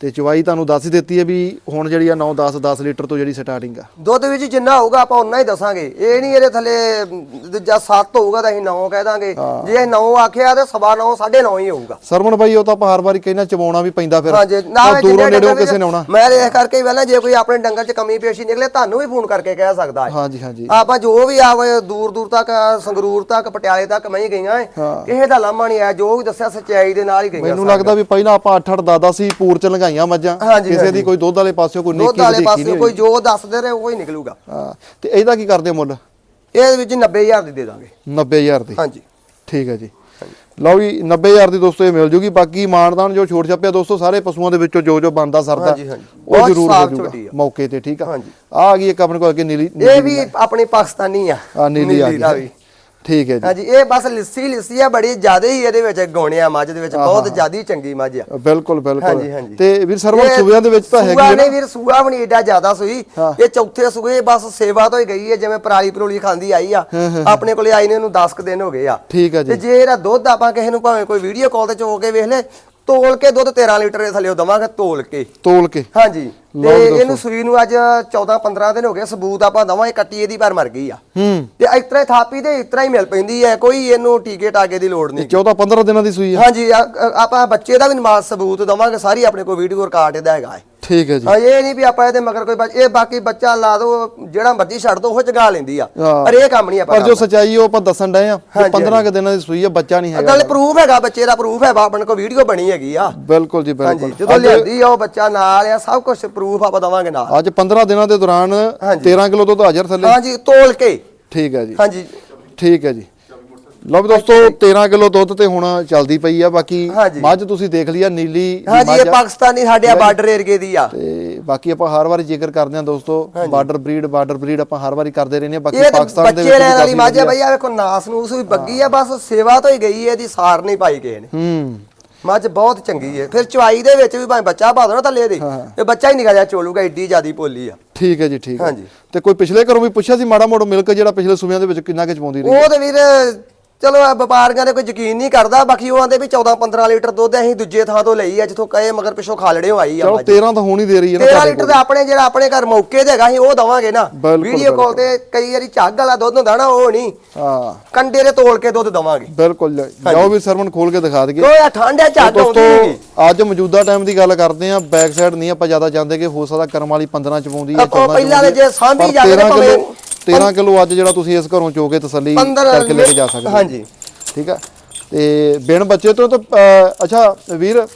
[SPEAKER 1] ਤੇ ਚਵਾਈ ਤੁਹਾਨੂੰ ਦੱਸ ਹੀ ਦਿੱਤੀ ਹੈ ਵੀ ਹੁਣ ਜਿਹੜੀ ਆ 9 10 10 ਲੀਟਰ ਤੋਂ ਜਿਹੜੀ ਸਟਾਰਟਿੰਗ ਆ।
[SPEAKER 2] ਦੁੱਧ ਵਿੱਚ ਜਿੰਨਾ ਹੋਊਗਾ ਆਪਾਂ ਉਨਾ ਹੀ ਦੱਸਾਂਗੇ। ਇਹ ਨਹੀਂ ਇਹਦੇ ਥੱਲੇ ਦੂਜਾ 7 ਹੋਊਗਾ ਤਾਂ ਅਸੀਂ 9 ਕਹਿ ਦਾਂਗੇ। ਜੇ ਅਸੀਂ 9 ਆਖਿਆ ਤੇ ਸਵਾ 9 9.5 ਹੀ ਹੋਊਗਾ।
[SPEAKER 1] ਸਰਵਣ ਬਾਈ ਉਹ ਤਾਂ ਆਪਾਂ ਹਰ ਵਾਰੀ ਕਹਿੰਦਾ ਚਵਾਉਣਾ ਵੀ ਪੈਂਦਾ ਫਿਰ।
[SPEAKER 2] ਹਾਂਜੀ ਨਾ
[SPEAKER 1] ਦੂਰੋਂ ਨੇੜੋਂ ਕਿਸੇ ਨੇ ਆਉਣਾ।
[SPEAKER 2] ਮੈਂ ਇਸ ਕਰਕੇ ਹੀ ਪਹਿਲਾਂ ਜੇ ਕੋਈ ਆਪਣੇ ਡੰਗਰ 'ਚ ਕਮੀ ਪੇਸ਼ੀ ਨਿਕਲੇ ਤੁਹਾਨੂੰ ਵੀ ਫੋਨ ਕਰਕੇ ਕਹਿ ਸਕਦਾ ਹੈ।
[SPEAKER 1] ਹਾਂਜੀ ਹਾਂਜੀ।
[SPEAKER 2] ਆਪਾਂ ਜੋ ਵੀ ਆਵੇ ਦੂਰ ਦੂਰ ਤੱਕ ਸੰਗਰੂਰ ਤੱਕ ਪਟਿਆਲੇ ਤੱਕ ਮੈਂ ਹੀ ਗਈਆਂ ਕਿਸੇ ਦਾ ਲਾਮਾ ਨਹੀਂ ਆਇਆ ਜੋ ਵੀ ਦੱਸਿਆ ਸੱਚਾਈ ਦੇ ਨਾਲ ਹੀ ਗਈਆਂ
[SPEAKER 1] ਮੈਨੂੰ ਲੱਗਦਾ ਵੀ ਪਹਿਲਾਂ ਆਪਾਂ 8 8 10 10 ਸੀ ਪੂਰ ਚ ਲੰਘਾਈਆਂ ਮੱਝਾਂ
[SPEAKER 2] ਹਾਂਜੀ,
[SPEAKER 1] ਕਿਸੇ ਦੀ ਕੋਈ ਦੁੱਧ ਵਾਲੇ ਪਾਸਿਓਂ ਕੋਈ
[SPEAKER 2] ਦੁੱਧ
[SPEAKER 1] ਨਿੱਕੀ
[SPEAKER 2] ਵਾਲੇ ਪਾਸੇ
[SPEAKER 1] ਨਹੀਂ
[SPEAKER 2] ਕੋਈ ਜੋ ਦੱਸਦੇ ਰਹੇ ਉਹ ਹੀ ਨਿਕਲੂਗਾ।
[SPEAKER 1] ਹਾਂ ਤੇ ਇਹਦਾ ਕੀ ਕਰਦੇ ਮੁੱਲ?
[SPEAKER 2] ਇਹਦੇ ਵਿੱਚ 90000 ਦੀ ਦੇ ਦਾਂਗੇ।
[SPEAKER 1] 90000 ਦੀ?
[SPEAKER 2] ਹਾਂਜੀ।
[SPEAKER 1] ਠੀਕ ਹੈ ਜੀ। ਲਓ ਜੀ 90000 ਦੀ ਦੋਸਤੋ ਇਹ ਮਿਲ ਜੂਗੀ। ਬਾਕੀ ਮਾਨਦਾਨ ਜੋ ਛੋਟ ਛੱਪਿਆ ਦੋਸਤੋ ਸਾਰੇ ਪਸ਼ੂਆਂ ਦੇ ਵਿੱਚੋਂ ਜੋ ਜੋ ਬਣਦਾ ਸਰਦਾ
[SPEAKER 2] ਹਾਂਜੀ, ਹਾਂਜੀ।
[SPEAKER 1] ਉਹ
[SPEAKER 2] ਬਹੁਤ
[SPEAKER 1] ਜ਼ਰੂਰ ਹੋ
[SPEAKER 2] ਸਾਫ਼
[SPEAKER 1] ਜੂਗਾ
[SPEAKER 2] ਆ।
[SPEAKER 1] ਮੌਕੇ ਤੇ ਠੀਕ ਆ।
[SPEAKER 2] ਹਾਂਜੀ।
[SPEAKER 1] ਆ ਗਈ ਇੱਕ ਆਪਣੇ ਕੋਲ ਅੱਗੇ ਨੀਲੀ
[SPEAKER 2] ਇਹ ਵੀ ਆਪਣੀ ਪਾਕਿਸਤਾਨੀ ਆ।
[SPEAKER 1] ਆ ਨੀਲੀ ਆ
[SPEAKER 2] ਦਾ
[SPEAKER 1] ਗਈ
[SPEAKER 2] ਵੀ।
[SPEAKER 1] ਠੀਕ ਹੈ ਜੀ।
[SPEAKER 2] ਹਾਂਜੀ ਇਹ ਬਸ ਲਿੱਸੀ ਲਿੱਸੀ ਆ ਬੜੀ ਜ਼ਿਆਦਾ ਹੀ ਇਹਦੇ ਵਿੱਚ ਗੋਣਿਆ ਮੱਝ ਦੇ ਵਿੱਚ ਬਹੁਤ ਜ਼ਿਆਦਾ ਚੰਗੀ ਮੱਝ ਆ।
[SPEAKER 1] ਬਿਲਕੁਲ ਬਿਲਕੁਲ।
[SPEAKER 2] ਹਾਂਜੀ, ਹਾਂਜੀ।
[SPEAKER 1] ਤੇ ਵੀਰ ਸਰਵਣ
[SPEAKER 2] ਇਹ
[SPEAKER 1] ਸੂਬਿਆਂ ਦੇ ਵਿੱਚ ਤਾਂ ਹੈਗੀ
[SPEAKER 2] ਸੂਆ ਨਹੀਂ ਵੀਰ ਸੂਆ ਵੀ ਨਹੀਂ ਏਡਾ ਜ਼ਿਆਦਾ ਸੂਈ। ਇਹ ਚੌਥੇ ਸੂਏ ਬਸ ਸੇਵਾ ਤੋਂ ਹੀ ਗਈ ਹੈ ਜਿਵੇਂ ਪਰਾਲੀ ਪਰੋਲੀ ਖਾਂਦੀ ਆਈ ਆ। ਆਪਣੇ ਕੋਲੇ ਆਈ ਨੇ ਇਹਨੂੰ 10 ਕੁ ਦਿਨ ਹੋ ਗਏ ਆ।
[SPEAKER 1] ਠੀਕ ਹੈ
[SPEAKER 2] ਤੇ
[SPEAKER 1] ਜੀ
[SPEAKER 2] ਜੇ ਇਹਦਾ ਦੁੱਧ ਆਪਾਂ ਕਿਸੇ ਨੂੰ ਭਾਵੇਂ ਕੋਈ ਵੀਡੀਓ ਕਾਲ ਤੇ ਚੋ ਕੇ ਵੇਖ ਲੈ ਤੋਲ ਕੇ ਦੁੱਧ 13 ਲੀਟਰ ਦੇ ਥੱਲੇ ਦਵਾਂਗੇ ਤੋਲ ਕੇ।
[SPEAKER 1] ਤੋਲ ਕੇ।
[SPEAKER 2] ਹਾਂਜੀ। ਤੇ ਇਹਨੂੰ ਸੂਈ ਨੂੰ ਅੱਜ 14 15 ਦਿਨ ਹੋ ਗਏ ਸਬੂਤ ਆਪਾਂ ਦਵਾਂਗੇ ਕੱਟੀ ਇਹਦੀ ਪਰ ਮਰ ਗਈ ਆ।
[SPEAKER 1] ਹੂੰ।
[SPEAKER 2] ਤੇ ਇਤਰਾ ਥਾਪੀ ਤੇ ਇਤਰਾ ਹੀ ਮਿਲ ਪੈਂਦੀ ਹੈ ਕੋਈ ਇਹਨੂੰ ਟੀਕੇ ਟਾਕੇ ਦੀ ਲੋੜ ਨਹੀਂ।
[SPEAKER 1] 14 15 ਦਿਨਾਂ ਦੀ ਸੂਈ ਆ।
[SPEAKER 2] ਹਾਂਜੀ ਆਪਾਂ ਬੱਚੇ ਦਾ ਵੀ ਨਮਾਜ਼ ਸਬੂਤ ਦਵਾਂਗੇ ਸਾਰੀ ਆਪਣੇ ਕੋਲ ਵੀਡੀਓ ਰਿਕਾਰਡ ਇਹਦਾ ਹੈਗਾ ਹੈ।
[SPEAKER 1] ਠੀਕ ਹੈ ਜੀ।
[SPEAKER 2] ਹਾਂ ਇਹ ਨਹੀਂ ਵੀ ਆਪਾਂ ਇਹਦੇ ਮਗਰ ਕੋਈ ਇਹ ਬਾਕੀ ਬੱਚਾ ਲਾ ਦੋ ਜਿਹੜਾ ਮਰਜ਼ੀ ਛੱਡ ਦੋ ਉਹ ਚਗਾ ਲੈਂਦੀ ਆ। ਪਰ ਇਹ ਕੰਮ ਨਹੀਂ ਆਪਾਂ
[SPEAKER 1] ਪਰ ਜੋ ਸਚਾਈ ਉਹ ਆਪਾਂ ਦੱਸਣ ਡਏ ਆ ਵੀ
[SPEAKER 2] ਹਾਂਜੀ,
[SPEAKER 1] 15 ਕੁ ਦਿਨਾਂ ਦੀ ਸੂਈ ਆ ਬੱਚਾ ਨਹੀਂ ਹੈਗਾ
[SPEAKER 2] ਗੱਲ ਪ੍ਰੂਫ ਹੈਗਾ ਬੱਚੇ ਦਾ ਪ੍ਰੂਫ ਹੈ ਆਪਣੇ ਕੋਲ ਵੀਡੀਓ ਬਣੀ ਹੈਗੀ ਆ।
[SPEAKER 1] ਬਿਲਕੁਲ ਜੀ
[SPEAKER 2] ਹਾਂਜੀ
[SPEAKER 1] ਬਿਲਕੁਲ।
[SPEAKER 2] ਜਦੋਂ ਲਿਆਂਦੀ ਆ ਉਹ ਬੱਚਾ ਨਾਲ ਆ ਸਭ ਕੁਝ ਪ੍ਰੂਫ ਆਪਾਂ ਦਵਾਂਗੇ ਨਾਲ।
[SPEAKER 1] ਅੱਜ 15 ਦਿਨਾਂ ਦੇ ਦੌਰਾਨ
[SPEAKER 2] ਹਾਂਜੀ।
[SPEAKER 1] 13 ਕਿਲੋ ਦੁੱਧ ਹਾਜ਼ਰ ਥੱਲੇ।
[SPEAKER 2] ਹਾਂਜੀ ਤੋਲ ਕੇ।
[SPEAKER 1] ਠੀਕ ਹੈ ਜੀ।
[SPEAKER 2] ਹਾਂਜੀ।
[SPEAKER 1] ਠੀਕ ਹੈ ਜੀ। ਲਓ ਵੀ ਦੋਸਤੋ 13 ਕਿਲੋ ਦੁੱਧ ਤੇ ਹੁਣ ਚੱਲਦੀ ਪਈ ਆ ਬਾਕੀ। ਮੱਝ ਤੁਸੀਂ ਦੇਖ ਲਈ ਆ ਨੀਲੀ
[SPEAKER 2] ਹਾਂਜੀ ਇਹ
[SPEAKER 1] ਆ।
[SPEAKER 2] ਪਾਕਿਸਤਾਨੀ ਸਾਡੇ ਬਾਰਡਰ ਏਰੀਏ ਦੀ ਆ।
[SPEAKER 1] ਤੇ ਬਾਕੀ ਆਪਾਂ ਹਰ ਵਾਰੀ ਜ਼ਿਕਰ ਕਰਦੇ ਹਾਂ ਦੋਸਤੋ ਬਾਰਡਰ ਬਰੀਡ ਬਾਰਡਰ ਬਰੀਡ ਆਪਾਂ ਹਰ ਵਾਰੀ ਕਰਦੇ ਰਹਿੰਦੇ ਹਾਂ ਬਾਕੀ ਪਾਕਿਸਤਾਨ ਦੇ
[SPEAKER 2] ਬੱਚੇ ਲੈਣ ਵਾਲੀ ਮੱਝ ਆ। ਬਈ ਆ ਵੇਖੋ ਨਾਸ ਨੂਸ ਵੀ ਬੱਗੀ ਆ ਬਸ ਸੇਵਾ ਤੋਂ ਹੀ ਗਈ ਹੈ ਇਹਦੀ ਸਾਰ ਨਹੀਂ ਪਾਈ ਗਏ ਨੇ।
[SPEAKER 1] ਹੂੰ।
[SPEAKER 2] ਮੱਝ ਬਹੁਤ ਚੰਗੀ ਹੈ ਫਿਰ ਚਵਾਈ ਦੇ ਵਿੱਚ ਵੀ ਭਾਵੇਂ ਬੱਚਾ ਪਾ ਦੋ ਨਾ ਥੱਲੇ ਦੇ ਇਹ ਬੱਚਾ ਹੀ ਨਿਕਲ ਜਾ ਚੋਲੂਗਾ ਏਡੀ ਜਿਆਦੀ ਪੋਲੀ ਆ।
[SPEAKER 1] ਠੀਕ ਹੈ ਜੀ ਠੀਕ ਹੈ।
[SPEAKER 2] ਹਾਂਜੀ।
[SPEAKER 1] ਤੇ ਕੋਈ ਪਿਛਲੇ ਘਰੋਂ ਵੀ ਪੁੱਛਿਆ ਸੀ ਮਾੜਾ ਮੋੜਾ ਮਿਲਕ ਜਿਹੜਾ ਪਿਛਲੇ ਸੂਬਿਆਂ ਦੇ ਵਿੱਚ ਕਿੰਨਾ ਕੁ ਚਪਾਉਂਦੀ ਰਹੀ?
[SPEAKER 2] ਉਹ ਤੇ ਵੀਰ ਚਲੋ ਆ ਵਪਾਰੀਆਂ ਦੇ ਕੋਈ ਯਕੀਨ ਨਹੀਂ ਕਰਦਾ ਬਾਕੀ ਉਹ ਆਂਦੇ ਵੀ 14 15 ਲੀਟਰ ਦੁੱਧ ਅਸੀਂ ਦੂਜੇ ਥਾਂ ਤੋਂ ਲਈ ਆ ਜਿੱਥੋਂ ਕਹੇ ਮਗਰ ਪਿੱਛੋਂ ਖਾਲੜੇ ਆਈ ਆ
[SPEAKER 1] ਚਲੋ
[SPEAKER 2] ਮੱਝ
[SPEAKER 1] 13 ਤਾਂ ਹੋਣੀ ਦੇ ਰਹੀ ਹੈ ਨਾ
[SPEAKER 2] 13
[SPEAKER 1] ਤੁਹਾਡੇ
[SPEAKER 2] ਲੀਟਰ। ਦਾ ਆਪਣੇ ਜਿਹੜਾ ਆਪਣੇ ਘਰ ਮੌਕੇ ਤੇ ਹੈਗਾ ਅਸੀਂ ਉਹ ਦਵਾਂਗੇ ਨਾ। ਵੀਡੀਓ ਕਾਲ ਤੇ ਕਈ ਵਾਰੀ ਝੱਗ ਵਾਲਾ ਦੁੱਧ ਹੁੰਦਾ ਨਾ ਉਹ ਨਹੀਂ।
[SPEAKER 1] ਹਾਂ।
[SPEAKER 2] ਕੰਡੇ ਦੇ ਤੋਲ ਕੇ ਦੁੱਧ ਦਵਾਂਗੇ।
[SPEAKER 1] ਬਿਲਕੁਲ ਜਾਓ ਵੀ ਸਰਵਨ ਖੋਲ ਕੇ ਦਿਖਾ ਦਈਏ।
[SPEAKER 2] ਕੋਈ ਆ ਠੰਡ ਹੈ ਝੱਗ
[SPEAKER 1] ਦੋਸਤੋ
[SPEAKER 2] ਆਉਂਦੀ ਨਹੀਂ।
[SPEAKER 1] ਅੱਜ ਮੌਜੂਦਾ ਟਾਈਮ ਦੀ ਗੱਲ ਕਰਦੇ ਆਂ ਬੈਕ ਸਾਈਡ ਨਹੀਂ ਆਪਾਂ ਜ਼ਿਆਦਾ ਜਾਂਦੇ ਕਿ ਹੋ ਸਕਦਾ ਕਰਮ ਵਾਲੀ 15 ਚ ਪਾਉਂਦੀ ਹੈ
[SPEAKER 2] ਪਹਿਲਾਂ ਦੇ ਜੇ ਸਾਂਭੀ ਜਾਂਦੇ ਨੇ
[SPEAKER 1] 13
[SPEAKER 2] ਭਾਵੇਂ-
[SPEAKER 1] ਕਿਲੋ 13 ਕਿਲੋ ਅੱਜ ਜਿਹੜਾ ਤੁਸੀਂ ਇਸ ਘਰੋਂ ਚੋ ਕੇ ਤਸੱਲੀ
[SPEAKER 2] 15
[SPEAKER 1] ਕਰਕੇ ਲੈ ਕੇ ਜਾ ਸਕਦੇ ਹੋ।
[SPEAKER 2] ਹਾਂਜੀ।
[SPEAKER 1] ਠੀਕ ਆ? ਤੇ ਬਿਨ ਬੱਚੇ ਤੋਂ ਤਾਂ ਅੱਛਾ ਵੀਰ ਆ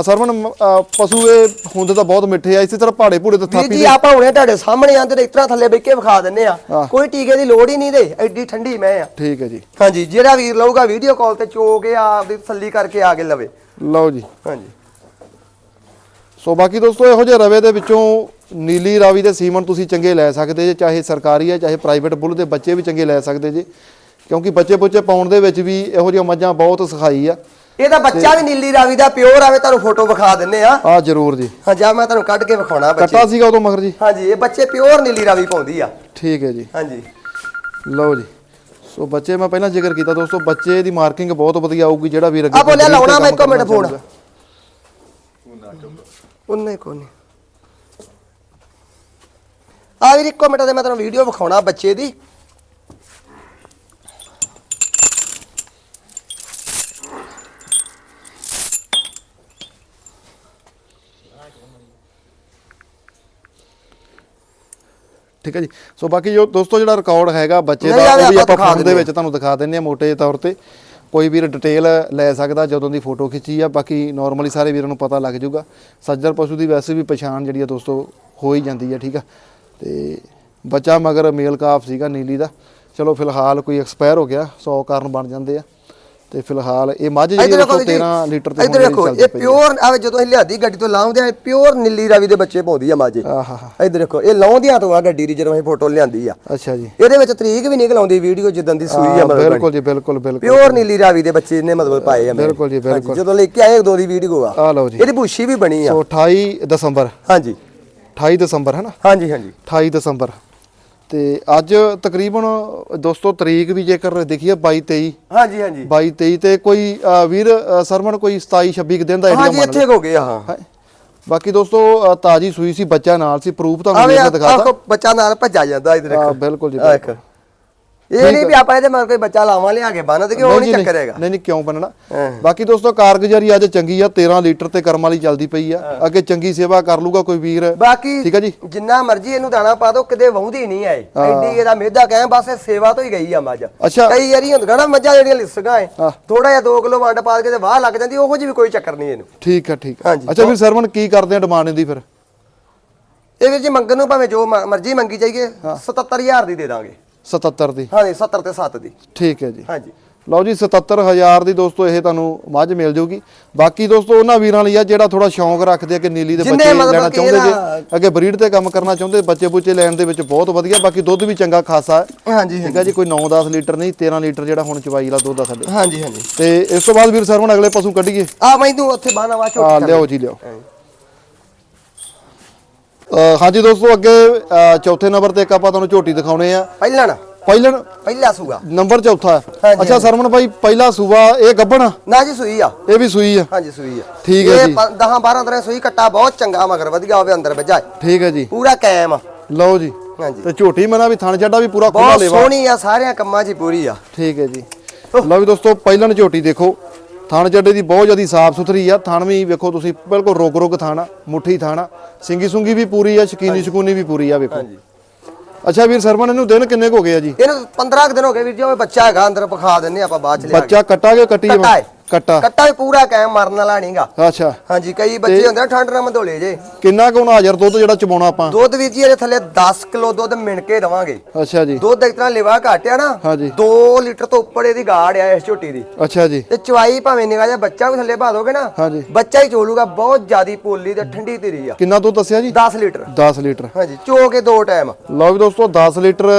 [SPEAKER 1] ਅਹ, ਪਸ਼ੂ ਇਹ ਹੁੰਦੇ ਤਾਂ ਬਹੁਤ ਮਿੱਠੇ ਆ ਇਸੇ ਤਰ੍ਹਾਂ ਪਹਾੜੇ ਭੂੜੇ ਤੇ ਥਾਪੀ
[SPEAKER 2] ਜੀ ਆਪਾਂ ਹੁਣੇ ਤੁਹਾਡੇ ਸਾਹਮਣੇ ਆਂਦੇ ਤੇ ਇਸ ਤਰ੍ਹਾਂ ਥੱਲੇ ਬੈ ਕੇ ਵਿਖਾ ਦਿੰਨੇ ਆ। ਕੋਈ ਟੀਕੇ ਦੀ ਲੋੜ ਹੀ ਨਹੀਂ ਦੇ ਐਡੀ ਠੰਡੀ ਮੈਂ ਆ।
[SPEAKER 1] ਠੀਕ ਹੈ ਜੀ।
[SPEAKER 2] ਹਾਂਜੀ ਜਿਹੜਾ ਵੀਰ ਲਊਗਾ ਵੀਡੀਓ ਕਾਲ ਤੇ ਚੋ ਕੇ ਆਪਦੀ ਤਸੱਲੀ ਕਰਕੇ ਆ ਕੇ ਲਵੇ।
[SPEAKER 1] ਲਓ ਜੀ।
[SPEAKER 2] ਹਾਂਜੀ।
[SPEAKER 1] ਸੋ ਬਾਕੀ ਦੋਸਤੋ ਇਹੋ ਜਿਹੇ ਰਵੇ ਦੇ ਵਿੱਚੋਂ ਨੀਲੀ ਰਾਵੀ ਦੇ ਸੀਮਨ ਤੁਸੀਂ ਚੰਗੇ ਲੈ ਸਕਦੇ ਜੇ ਚਾਹੇ ਸਰਕਾਰੀ ਹੈ ਚਾਹੇ ਪ੍ਰਾਈਵੇਟ ਬੁੱਲ ਦੇ ਬੱਚੇ ਵੀ ਚੰਗੇ ਲੈ ਸਕਦੇ ਜੇ। ਕਿਉਂਕਿ ਬੱਚੇ ਬੁੱਚੇ ਪਾਉਣ ਦੇ ਵਿੱਚ ਵੀ ਇਹੋ ਜਿਹੀਆਂ ਮੱਝਾਂ ਬਹੁਤ ਸਿਖਾਈ ਆ।
[SPEAKER 2] ਇਹਦਾ ਬੱਚਾ ਵੀ ਨੀਲੀ ਰਾਵੀ ਦਾ ਪਿਓਰ ਆਵੇ ਤੁਹਾਨੂੰ ਫੋਟੋ ਵਿਖਾ ਦਿੰਨੇ ਆ।
[SPEAKER 1] ਆ ਜ਼ਰੂਰ ਜੀ।
[SPEAKER 2] ਹਾਂ ਜਾ ਮੈਂ ਤੁਹਾਨੂੰ ਕੱਢ ਕੇ ਵਿਖਾਉਣਾ ਬੱਚੇ।
[SPEAKER 1] ਕੱਟਾ ਸੀਗਾ ਉਦੋਂ ਮਗਰ ਜੀ।
[SPEAKER 2] ਹਾਂਜੀ ਇਹ ਬੱਚੇ ਪਿਓਰ ਨੀਲੀ ਰਾਵੀ ਪਾਉਂਦੀ ਆ।
[SPEAKER 1] ਠੀਕ ਹੈ ਜੀ।
[SPEAKER 2] ਹਾਂਜੀ।
[SPEAKER 1] ਲਓ ਜੀ। ਸੋ ਬੱਚੇ ਮੈਂ ਪਹਿਲਾਂ ਜ਼ਿਕਰ ਕੀਤਾ ਦੋਸਤੋ ਬੱਚੇ ਦੀ ਮਾਰਕਿੰਗ ਬਹੁਤ ਵਧੀਆ ਆਊਗੀ ਜਿਹੜਾ ਵੀਰ
[SPEAKER 2] ਆ ਬੋਲਿਆ ਲਾਉਣਾ ਮੈਂ ਇੱਕੋ ਮਿੰਟ ਫੋਨ।
[SPEAKER 1] ਚਾਹੂਗਾ।
[SPEAKER 2] ਉਹਨੇ ਕੋਨੇ ਆ ਵੀਰ ਇੱਕੋ ਮਿੰਟ ਦੇ ਮੈਂ ਤੁਹਾਨੂੰ ਵੀਡੀਓ ਵਿਖਾਉਣਾ ਬੱਚੇ ਦੀ।
[SPEAKER 1] ਠੀਕ ਹੈ ਜੀ। ਸੋ ਬਾਕੀ ਜੋ ਦੋਸਤੋ ਜਿਹੜਾ ਰਿਕਾਰਡ ਹੈਗਾ ਬੱਚੇ ਦਾ ਉਹ ਵੀ
[SPEAKER 2] ਆਪਾਂ
[SPEAKER 1] ਫੋਨ ਦੇ ਵਿੱਚ ਤੁਹਾਨੂੰ ਦਿਖਾ ਦਿੰਦੇ ਆ ਮੋٹے ਤੌਰ ਤੇ। ਕੋਈ ਵੀਰ ਡਿਟੇਲ ਲੈ ਸਕਦਾ ਜਦੋਂ ਦੀ ਫੋਟੋ ਖਿੱਚੀ ਆ, ਬਾਕੀ ਨਾਰਮਲੀ ਸਾਰੇ ਵੀਰਾਂ ਨੂੰ ਪਤਾ ਲੱਗ ਜਾਊਗਾ। ਸੱਜਰ ਪਸ਼ੂ ਦੀ ਵੈਸੇ ਵੀ ਪਛਾਣ ਜਿਹੜੀ ਆ ਦੋਸਤੋ, ਹੋ ਹੀ ਜਾਂਦੀ ਆ, ਠੀਕ ਆ? ਤੇ ਬੱਚਾ ਮਗਰ ਮੇਲ ਕਾਫ ਸੀਗਾ ਨੀਲੀ ਦਾ। ਚਲੋ ਫਿਲਹਾਲ ਕੋਈ ਐਕਸਪਾਇਰ ਹੋ ਗਿਆ 100 ਕਾਰਨ ਬਣ ਜਾਂਦੇ ਆ। ਤੇ ਫਿਲਹਾਲ ਇਹ ਮੱਝ ਜਿਹੜੀ
[SPEAKER 2] ਇੱਧਰ
[SPEAKER 1] ਦੋਸਤੋ
[SPEAKER 2] ਦੇਖੋ
[SPEAKER 1] 13 ਲੀਟਰ ਤੇ
[SPEAKER 2] ਇੱਧਰ ਦੇਖੋ ਇਹ। ਪਿਓਰ ਆਵੇ ਜਦੋਂ ਅਸੀਂ ਲਿਆਦੀ ਗੱਡੀ ਤੋਂ ਲਾਉਂਦੇ ਆ ਪਿਓਰ ਨੀਲੀ ਰਾਵੀ ਦੇ ਬੱਚੇ ਪਾਉਂਦੀ ਆ ਮਾਜੇ
[SPEAKER 1] ਆਹਾ
[SPEAKER 2] ਇੱਧਰ ਦੇਖੋ ਇਹ ਲਾਉਂਦਿਆਂ ਤੋਂ ਆ ਗੱਡੀ ਦੀ ਜਦੋਂ ਅਸੀਂ ਫੋਟੋ ਲਿਆਂਦੀ ਆ।
[SPEAKER 1] ਅੱਛਾ ਜੀ।
[SPEAKER 2] ਇਹਦੇ ਵਿੱਚ ਤਰੀਕ ਵੀ ਨਿਕਲ ਆਉਂਦੀ ਵੀਡੀਓ ਜਿੱਦਾਂ ਦੀ ਸੂਈ ਆ ਮਤਲਬ
[SPEAKER 1] ਬਿਲਕੁਲ ਜੀ ਬਿਲਕੁਲ ਬਿਲਕੁਲ
[SPEAKER 2] ਪਿਓਰ ਨੀਲੀ ਰਾਵੀ ਦੇ ਬੱਚੇ ਇਹਨੇ ਮਤਲਬ ਪਾਏ ਆ
[SPEAKER 1] ਬਿਲਕੁਲ ਜੀ, ਬਿਲਕੁਲ।
[SPEAKER 2] ਜਦੋਂ ਲੈ ਕੇ ਆਏ ਉਦੋਂ ਦੀ ਵੀਡੀਓ ਆ।
[SPEAKER 1] ਆ ਲਓ ਜੀ।
[SPEAKER 2] ਇਹਦੀ ਬੁੱਸ਼ੀ ਵੀ ਬਣੀ ਆ।
[SPEAKER 1] ਸੋ 28 ਦਸੰਬਰ।
[SPEAKER 2] ਹਾਂਜੀ।
[SPEAKER 1] 28 ਦਸੰਬਰ ਹੈ ਨਾ?
[SPEAKER 2] ਹਾਂਜੀ ਹਾਂਜੀ।
[SPEAKER 1] 28 ਦਸੰਬਰ। ਤੇ ਅੱਜ ਤਕਰੀਬਨ ਦੋਸਤੋ ਤਰੀਕ ਵੀ ਜੇਕਰ ਦੇਖੀਏ 22 23
[SPEAKER 2] ਹਾਂਜੀ ਹਾਂਜੀ।
[SPEAKER 1] 22 23 ਤੇ ਕੋਈ ਵੀਰ ਸਰਵਣ ਕੋਈ 27 26 ਕੁ ਦਿਨ ਦਾ ਏਰੀਆ
[SPEAKER 2] ਹਾਂਜੀ
[SPEAKER 1] ਮੰਨ
[SPEAKER 2] ਇੱਥੇ ਹੋ ਗਏ ਹਾਂ।
[SPEAKER 1] ਬਾਕੀ ਦੋਸਤੋ ਤਾਜੀ ਸੂਈ ਸੀ ਬੱਚਾ ਨਾਲ ਸੀ ਪ੍ਰੂਫ ਤੁਹਾਨੂੰ ਦਿਖਾਤਾ।
[SPEAKER 2] ਬੱਚਾ ਨਾਲ ਭੱਜਾ ਜਾਂਦਾ
[SPEAKER 1] ਹਾਂ,
[SPEAKER 2] ਦੇਖੋ।
[SPEAKER 1] ਬਿਲਕੁਲ ਜੀ।
[SPEAKER 2] ਇਹ ਨਹੀਂ ਵੀ ਆਪਾਂ ਇਹਦੇ ਮਗਰ ਕੋਈ ਬੱਚਾ ਲਾਵਾਂ ਲਿਆ ਕੇ ਬੰਨ ਦੇ ਕਿ ਉਹ
[SPEAKER 1] ਨਹੀਂ ਜੀ,
[SPEAKER 2] ਚੱਕਰ ਹੈਗਾ
[SPEAKER 1] ਨਹੀਂ ਨਹੀਂ ਕਿਉਂ ਬਣਨਾ
[SPEAKER 2] ਹਾਂ।
[SPEAKER 1] ਬਾਕੀ ਦੋਸਤੋ ਕਾਰਗੁਜ਼ਾਰੀ ਅੱਜ ਚੰਗੀ ਆ 13 ਲੀਟਰ ਤੇ ਕਰਮ ਵਾਲੀ ਚੱਲਦੀ ਪਈ ਆ। ਅੱਗੇ ਚੰਗੀ ਸੇਵਾ ਕਰ ਲੂਗਾ ਕੋਈ ਵੀਰ।
[SPEAKER 2] ਬਾਕੀ
[SPEAKER 1] ਠੀਕ ਆ ਜੀ?
[SPEAKER 2] ਜਿੰਨਾ ਮਰਜ਼ੀ ਇਹਨੂੰ ਦਾਣਾ ਪਾ ਦੋ ਕਿਤੇ ਵਹੁੰਦੀ ਨਹੀਂ ਆਏ ਐਡੀ ਇਹਦਾ ਮਿਹਦਾ ਕਹੇ ਬਸ ਸੇਵਾ ਤੋਂ ਹੀ ਗਈ ਆ ਮੱਝ।
[SPEAKER 1] ਅੱਛਾ।
[SPEAKER 2] ਕਈ ਵਾਰੀ ਹੁੰਦਾ ਨਾ ਮੱਝਾਂ ਜਿਹੜੀਆਂ ਲਿਸਗਾ
[SPEAKER 1] ਹਾਂ।
[SPEAKER 2] ਥੋੜਾ ਜਿਹਾ 2 ਕਿਲੋ ਵੰਡ ਪਾ ਕੇ ਤੇ ਵਾਹ ਲੱਗ ਜਾਂਦੀ ਉਹੋ ਜਿਹੀ ਵੀ ਕੋਈ ਚੱਕਰ ਨਹੀਂ ਇਹਨੂੰ।
[SPEAKER 1] ਠੀਕ ਆ ਠੀਕ। ਅੱਛਾ ਵੀਰ ਸਰਵਣ ਕੀ ਕਰਦੇ ਆ ਡਿਮਾਂਡ ਇਹਦੀ ਫਿਰ?
[SPEAKER 2] ਇਹ ਵੀਰ ਜੀ ਮੰਗਣ ਨੂੰ ਭਾਵੇਂ ਜੋ ਮਰਜ਼ੀ ਮੰਗੀ ਜਾਈਏ 77000 ਦੀ ਦੇ ਦਾਂਗੇ।
[SPEAKER 1] 77 ਦੀ।
[SPEAKER 2] ਹਾਂਜੀ 70 ਤੇ 7 ਦੀ।
[SPEAKER 1] ਠੀਕ ਹੈ ਜੀ।
[SPEAKER 2] ਹਾਂਜੀ।
[SPEAKER 1] ਲਓ ਜੀ 77000 ਦੀ ਦੋਸਤੋ ਇਹ ਤੁਹਾਨੂੰ ਮੱਝ ਮਿਲ ਜਾਊਗੀ ਬਾਕੀ ਦੋਸਤੋ ਉਹਨਾਂ ਵੀਰਾਂ ਲਈ ਆ ਜਿਹੜਾ ਥੋੜਾ ਸ਼ੌਂਕ ਰੱਖਦੇ ਆ ਕਿ ਨੀਲੀ ਦੇ ਬੱਚੇ ਲੈਣਾ ਚਾਹੁੰਦੇ ਜੇ ਅੱਗੇ ਬਰੀਡ ਤੇ ਕੰਮ ਕਰਨਾ ਚਾਹੁੰਦੇ ਬੱਚੇ ਬੁੱਚੇ ਲੈਣ ਦੇ ਵਿੱਚ ਬਹੁਤ ਵਧੀਆ ਬਾਕੀ ਦੁੱਧ ਵੀ ਚੰਗਾ ਖਾਸਾ ਹੈ।
[SPEAKER 2] ਹਾਂਜੀ
[SPEAKER 1] ਠੀਕ ਹੈ ਜੀ ਕੋਈ 9-10 ਲੀਟਰ ਨਹੀਂ 13 ਲੀਟਰ ਜਿਹੜਾ ਹੁਣ ਚਵਾਈ ਵਾਲਾ ਦੁੱਧ ਆ ਸਾਡੇ।
[SPEAKER 2] ਹਾਂਜੀ ਹਾਂਜੀ।
[SPEAKER 1] ਤੇ ਇਸ ਤੋਂ ਬਾਅਦ ਵੀਰ ਸਰਵਣ ਅਗਲੇ ਪਸ਼ੂ ਕੱਢੀਏ।
[SPEAKER 2] ਆ ਮੈਨੂੰ ਉੱਥੇ ਬਾਣਾ ਵਾ ਛੋਟੀ
[SPEAKER 1] ਲਿਆਓ ਜੀ। ਲਿਆਓ। ਹਾਂਜੀ ਦੋਸਤੋ ਅੱਗੇ ਅ, ਚੌਥੇ ਨੰਬਰ ਤੇ ਇੱਕ ਆਪਾਂ ਤੁਹਾਨੂੰ ਝੋਟੀ ਦਿਖਾਉਣੇ ਆ।
[SPEAKER 2] ਪਹਿਲਾਂ ਨਾ
[SPEAKER 1] ਪਹਿਲਣ?
[SPEAKER 2] ਪਹਿਲਾ ਸੂਗਾ
[SPEAKER 1] ਨੰਬਰ ਚੌਥਾ। ਹੈ।
[SPEAKER 2] ਹਾਂਜੀ,
[SPEAKER 1] ਅੱਛਾ
[SPEAKER 2] ਹਾਂਜੀ।
[SPEAKER 1] ਸਰਵਣ ਭਾਈ ਪਹਿਲਾ ਸੂਬਾ ਇਹ ਗੱਬਣ? ਆ?
[SPEAKER 2] ਨਾ ਜੀ ਸੂਈ ਆ।
[SPEAKER 1] ਇਹ ਵੀ ਸੂਈ ਆ।
[SPEAKER 2] ਹਾਂਜੀ ਸੂਈ ਆ।
[SPEAKER 1] ਠੀਕ ਹੈ ਜੀ।
[SPEAKER 2] 10 12 ਤਰ੍ਹਾਂ ਸੂਈ ਕੱਟਾ ਬਹੁਤ ਚੰਗਾ ਮਗਰ ਵਧੀਆ ਹੋਵੇ ਅੰਦਰ ਵੱਜਾ।
[SPEAKER 1] ਠੀਕ ਹੈ ਜੀ।
[SPEAKER 2] ਪੂਰਾ ਕਾਇਮ ਆ।
[SPEAKER 1] ਲਓ ਜੀ।
[SPEAKER 2] ਹਾਂਜੀ।
[SPEAKER 1] ਤੇ ਝੋਟੀ ਮਨਾ ਵੀ ਥਣ ਚੱਡਾ ਵੀ ਪੂਰਾ ਖੁੱਲਾ
[SPEAKER 2] ਬਹੁਤ
[SPEAKER 1] ਲੇਵਾ।
[SPEAKER 2] ਸੋਹਣੀ ਆ ਸਾਰਿਆਂ ਕੰਮਾਂ 'ਚ ਹੀ ਪੂਰੀ ਆ।
[SPEAKER 1] ਠੀਕ ਹੈ ਜੀ। ਲਓ ਵੀ ਦੋਸਤੋ ਪਹਿਲਣ ਝੋਟੀ ਦੇਖੋ। ਥਣ ਚੱਡੇ ਦੀ ਬਹੁਤ ਜ਼ਿਆਦਾ ਸਾਫ਼ ਸੁਥਰੀ ਆ। ਥਣ ਵੀ ਵੇਖੋ ਤੁਸੀਂ ਬਿਲਕੁਲ ਰੁਕ ਰੁਕ ਥਾਣਾ ਮੁੱਠੀ ਥਾਣਾ। ਸਿੰਗੀ ਸੁੰਗੀ ਵੀ ਪੂਰੀ ਆ ਸ਼ਕੀਨੀ ਸ਼ਕੂਨੀ ਵੀ ਪੂਰੀ ਆ ਵੇਖੋ। ਅੱਛਾ ਵੀਰ ਸਰਵਣ ਇਹਨੂੰ ਦਿਨ ਕਿੰਨੇ ਕੁ ਹੋ ਗਏ ਆ ਜੀ?
[SPEAKER 2] ਇਹਨੂੰ 15 ਕੁ ਦਿਨ ਹੋ ਗਏ ਵੀਰ ਜੀ ਉਹ ਬੱਚਾ ਹੈਗਾ ਅੰਦਰ ਪਖਾ ਦਿੰਨੇ ਆਪਾਂ ਬਾਅਦ ਚ ਲਿਆ
[SPEAKER 1] ਬੱਚਾ ਕੱਟਾਗੇ ਕੱਟੀ
[SPEAKER 2] ਕੱਟਾ ਹੈ
[SPEAKER 1] ਕੱਟਾ।
[SPEAKER 2] ਕੱਟਾ ਵੀ ਪੂਰਾ ਕਾਇਮ ਮਰਨ ਵਾਲਾ ਨਹੀਂਗਾ।
[SPEAKER 1] ਅੱਛਾ।
[SPEAKER 2] ਹਾਂਜੀ ਕਈ ਬੱਚੇ ਹੁੰਦੇ ਆ ਠੰਡ ਨਾਲ ਮੰਦੋਲੇ ਜੇ।
[SPEAKER 1] ਕਿੰਨਾ ਕੁ ਹੁਣ ਹਾਜ਼ਰ ਦੁੱਧ ਜਿਹੜਾ ਚਬਾਉਣਾ ਆਪਾਂ?
[SPEAKER 2] ਦੁੱਧ ਵੀਰ ਜੀ ਇਹਦੇ ਥੱਲੇ 10 ਕਿਲੋ ਦੁੱਧ ਮਿਣ ਕੇ ਦਵਾਂਗੇ।
[SPEAKER 1] ਅੱਛਾ ਜੀ।
[SPEAKER 2] ਦੁੱਧ ਇੱਕ ਤਰ੍ਹਾਂ ਲਿਵਾ ਘਟਿਆ ਨਾ
[SPEAKER 1] ਹਾਂਜੀ।
[SPEAKER 2] 2 ਲੀਟਰ ਤੋਂ ਉੱਪਰ ਇਹਦੀ ਗਾੜ ਆ ਇਸ ਝੋਟੀ ਦੀ।
[SPEAKER 1] ਅੱਛਾ ਜੀ।
[SPEAKER 2] ਤੇ ਚਵਾਈ ਭਾਵੇਂ ਨਿਗਾ ਜਿਹਾ ਬੱਚਾ ਵੀ ਥੱਲੇ ਪਾ ਦੋਗੇ ਨਾ
[SPEAKER 1] ਹਾਂਜੀ।
[SPEAKER 2] ਬੱਚਾ ਹੀ ਚੋਲੂਗਾ ਬਹੁਤ ਜ਼ਿਆਦੀ ਪੋਲੀ ਤੇ ਠੰਡੀ ਧੀਰੀ ਆ।
[SPEAKER 1] ਕਿੰਨਾ ਦੁੱਧ ਦੱਸਿਆ ਜੀ?
[SPEAKER 2] 10 ਲੀਟਰ।
[SPEAKER 1] 10 ਲੀਟਰ।
[SPEAKER 2] ਹਾਂਜੀ ਚੋ ਕੇ ਦੋ ਟਾਈਮ
[SPEAKER 1] ਲਓ ਵੀ ਦੋਸਤੋ 10 ਲੀਟਰ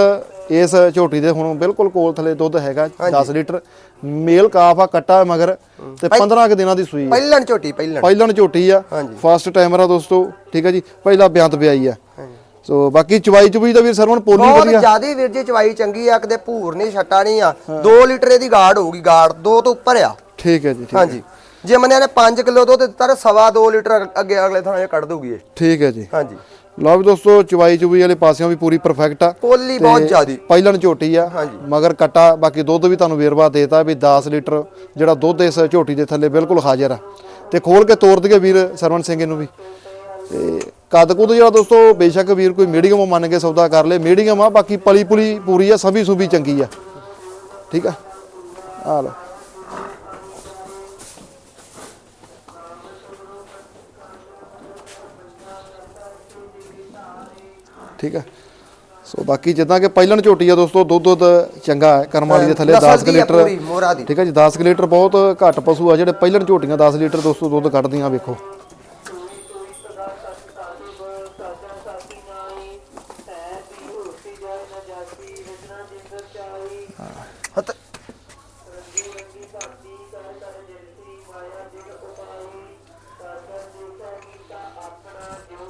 [SPEAKER 1] ਇਸ ਝੋਟੀ ਦੇ ਹੁਣ ਬਿਲਕੁਲ ਕੋਲ ਥਲੇ ਦੁੱਧ ਹੈਗਾ 10 ਲੀਟਰ। ਮੇਲ ਕਾਫ ਆ ਕੱਟਾ ਮਗਰ ਤੇ 15 ਕੁ ਦਿਨਾਂ ਦੀ ਸੂਈ
[SPEAKER 2] ਪਹਿਲਣ ਝੋਟੀ ਪਹਿਲਣ।
[SPEAKER 1] ਪਹਿਲਣ ਝੋਟੀ ਆ। ਫਸਟ ਟਾਈਮਰ ਆ ਦੋਸਤੋ ਠੀਕ ਆ ਜੀ? ਪਹਿਲਾ ਬਿਆੰਤ ਵਿਆਈ ਆ। ਸੋ ਬਾਕੀ ਚਵਾਈ ਚੁਬਈ ਦਾ ਵੀਰ ਸਰਵਣ ਪੋਲੀ
[SPEAKER 2] ਬਹੁਤ
[SPEAKER 1] ਵਧੀਆ।
[SPEAKER 2] ਜ਼ਿਆਦੀ ਵੀਰ ਜੀ ਚਵਾਈ ਚੰਗੀ ਆ ਕਦੇ ਭੂਰ ਨਹੀਂ ਛੱਟਾ ਨਹੀਂ ਆ। 2 ਲੀਟਰ ਇਹਦੀ ਗਾੜ ਹੋਊਗੀ ਗਾੜ 2 ਤੋਂ ਉੱਪਰ ਆ।
[SPEAKER 1] ਠੀਕ ਹੈ ਜੀ ਠੀਕ ਹੈ।
[SPEAKER 2] ਹਾਂਜੀ। ਜੇ ਮੰਨਿਆ ਨੇ 5 ਕਿਲੋ ਦੁੱਧ ਦਿੱਤਾ ਤਾਂ ਸਵਾ 2 ਲੀਟਰ ਅੱਗੇ ਅਗਲੇ ਥਾਂ ਇਹ ਕੱਢ ਦੂਗੀ ਇਹ।
[SPEAKER 1] ਠੀਕ ਹੈ ਜੀ।
[SPEAKER 2] ਹਾਂਜੀ।
[SPEAKER 1] ਲਓ ਵੀ ਦੋਸਤੋ ਚਵਾਈ ਚੁਬਈ ਵਾਲੇ ਪਾਸਿਓਂ ਵੀ ਪੂਰੀ ਪਰਫੈਕਟ ਆ।
[SPEAKER 2] ਪੋਲੀ ਬਹੁਤ ਜ਼ਿਆਦੀ।
[SPEAKER 1] ਪਹਿਲਣ ਝੋਟੀ ਆ। ਮਗਰ ਕੱਟਾ ਬਾਕੀ ਦੁੱਧ ਵੀ ਤੁਹਾਨੂੰ ਵੇਰਵਾ ਦੇਤਾ ਵੀ 10 ਲੀਟਰ ਜਿਹੜਾ ਦੁੱਧ ਇਸ ਝੋਟੀ ਦੇ ਥੱਲੇ ਬਿਲਕੁਲ ਹਾਜ਼ਰ ਆ। ਤੇ ਖੋਲ ਕੇ ਤੋਰ ਦਈਏ ਵੀਰ ਸਰਵਣ ਸਿੰਘ ਇਹਨੂੰ ਵੀ। ਤੇ ਕੱਦ ਕੁੱਦ ਜਿਹੜਾ ਦੋਸਤੋ ਬੇਸ਼ੱਕ ਵੀਰ ਕੋਈ ਮੀਡੀਅਮ ਮੰਨ ਕੇ ਸੌਦਾ ਕਰ ਲੇ। ਮੀਡੀਅਮ ਆ ਬਾਕੀ ਪਲੀ ਪੁਲੀ ਪੂਰੀ ਆ ਸਭੀ ਸੁਭੀ ਚੰਗੀ ਆ। ਠੀਕ ਆ? ਆ ਲਓ। ਠੀਕ ਆ ਸੋ ਬਾਕੀ ਜਿੱਦਾਂ ਕਿ ਪਹਿਲਣ ਝੋਟੀ ਆ ਦੋਸਤੋ ਦੁੱਧ ਦੁੱਧ ਚੰਗਾ ਹੈ ਕਰਮ ਵਾਲੀ ਦੇ ਥੱਲੇ
[SPEAKER 2] ਨਸਲ
[SPEAKER 1] 10
[SPEAKER 2] ਦੀ ਆ
[SPEAKER 1] ਲੀਟਰ। ਠੀਕ ਹੈ ਜੀ 10 ਲੀਟਰ ਬਹੁਤ ਘੱਟ ਪਸ਼ੂ ਆ ਜਿਹੜੇ ਪਹਿਲਣ ਝੋਟੀਆਂ 10 ਲੀਟਰ ਦੋਸਤੋ ਦੁੱਧ ਕੱਢਦੀਆਂ ਵੇਖੋ।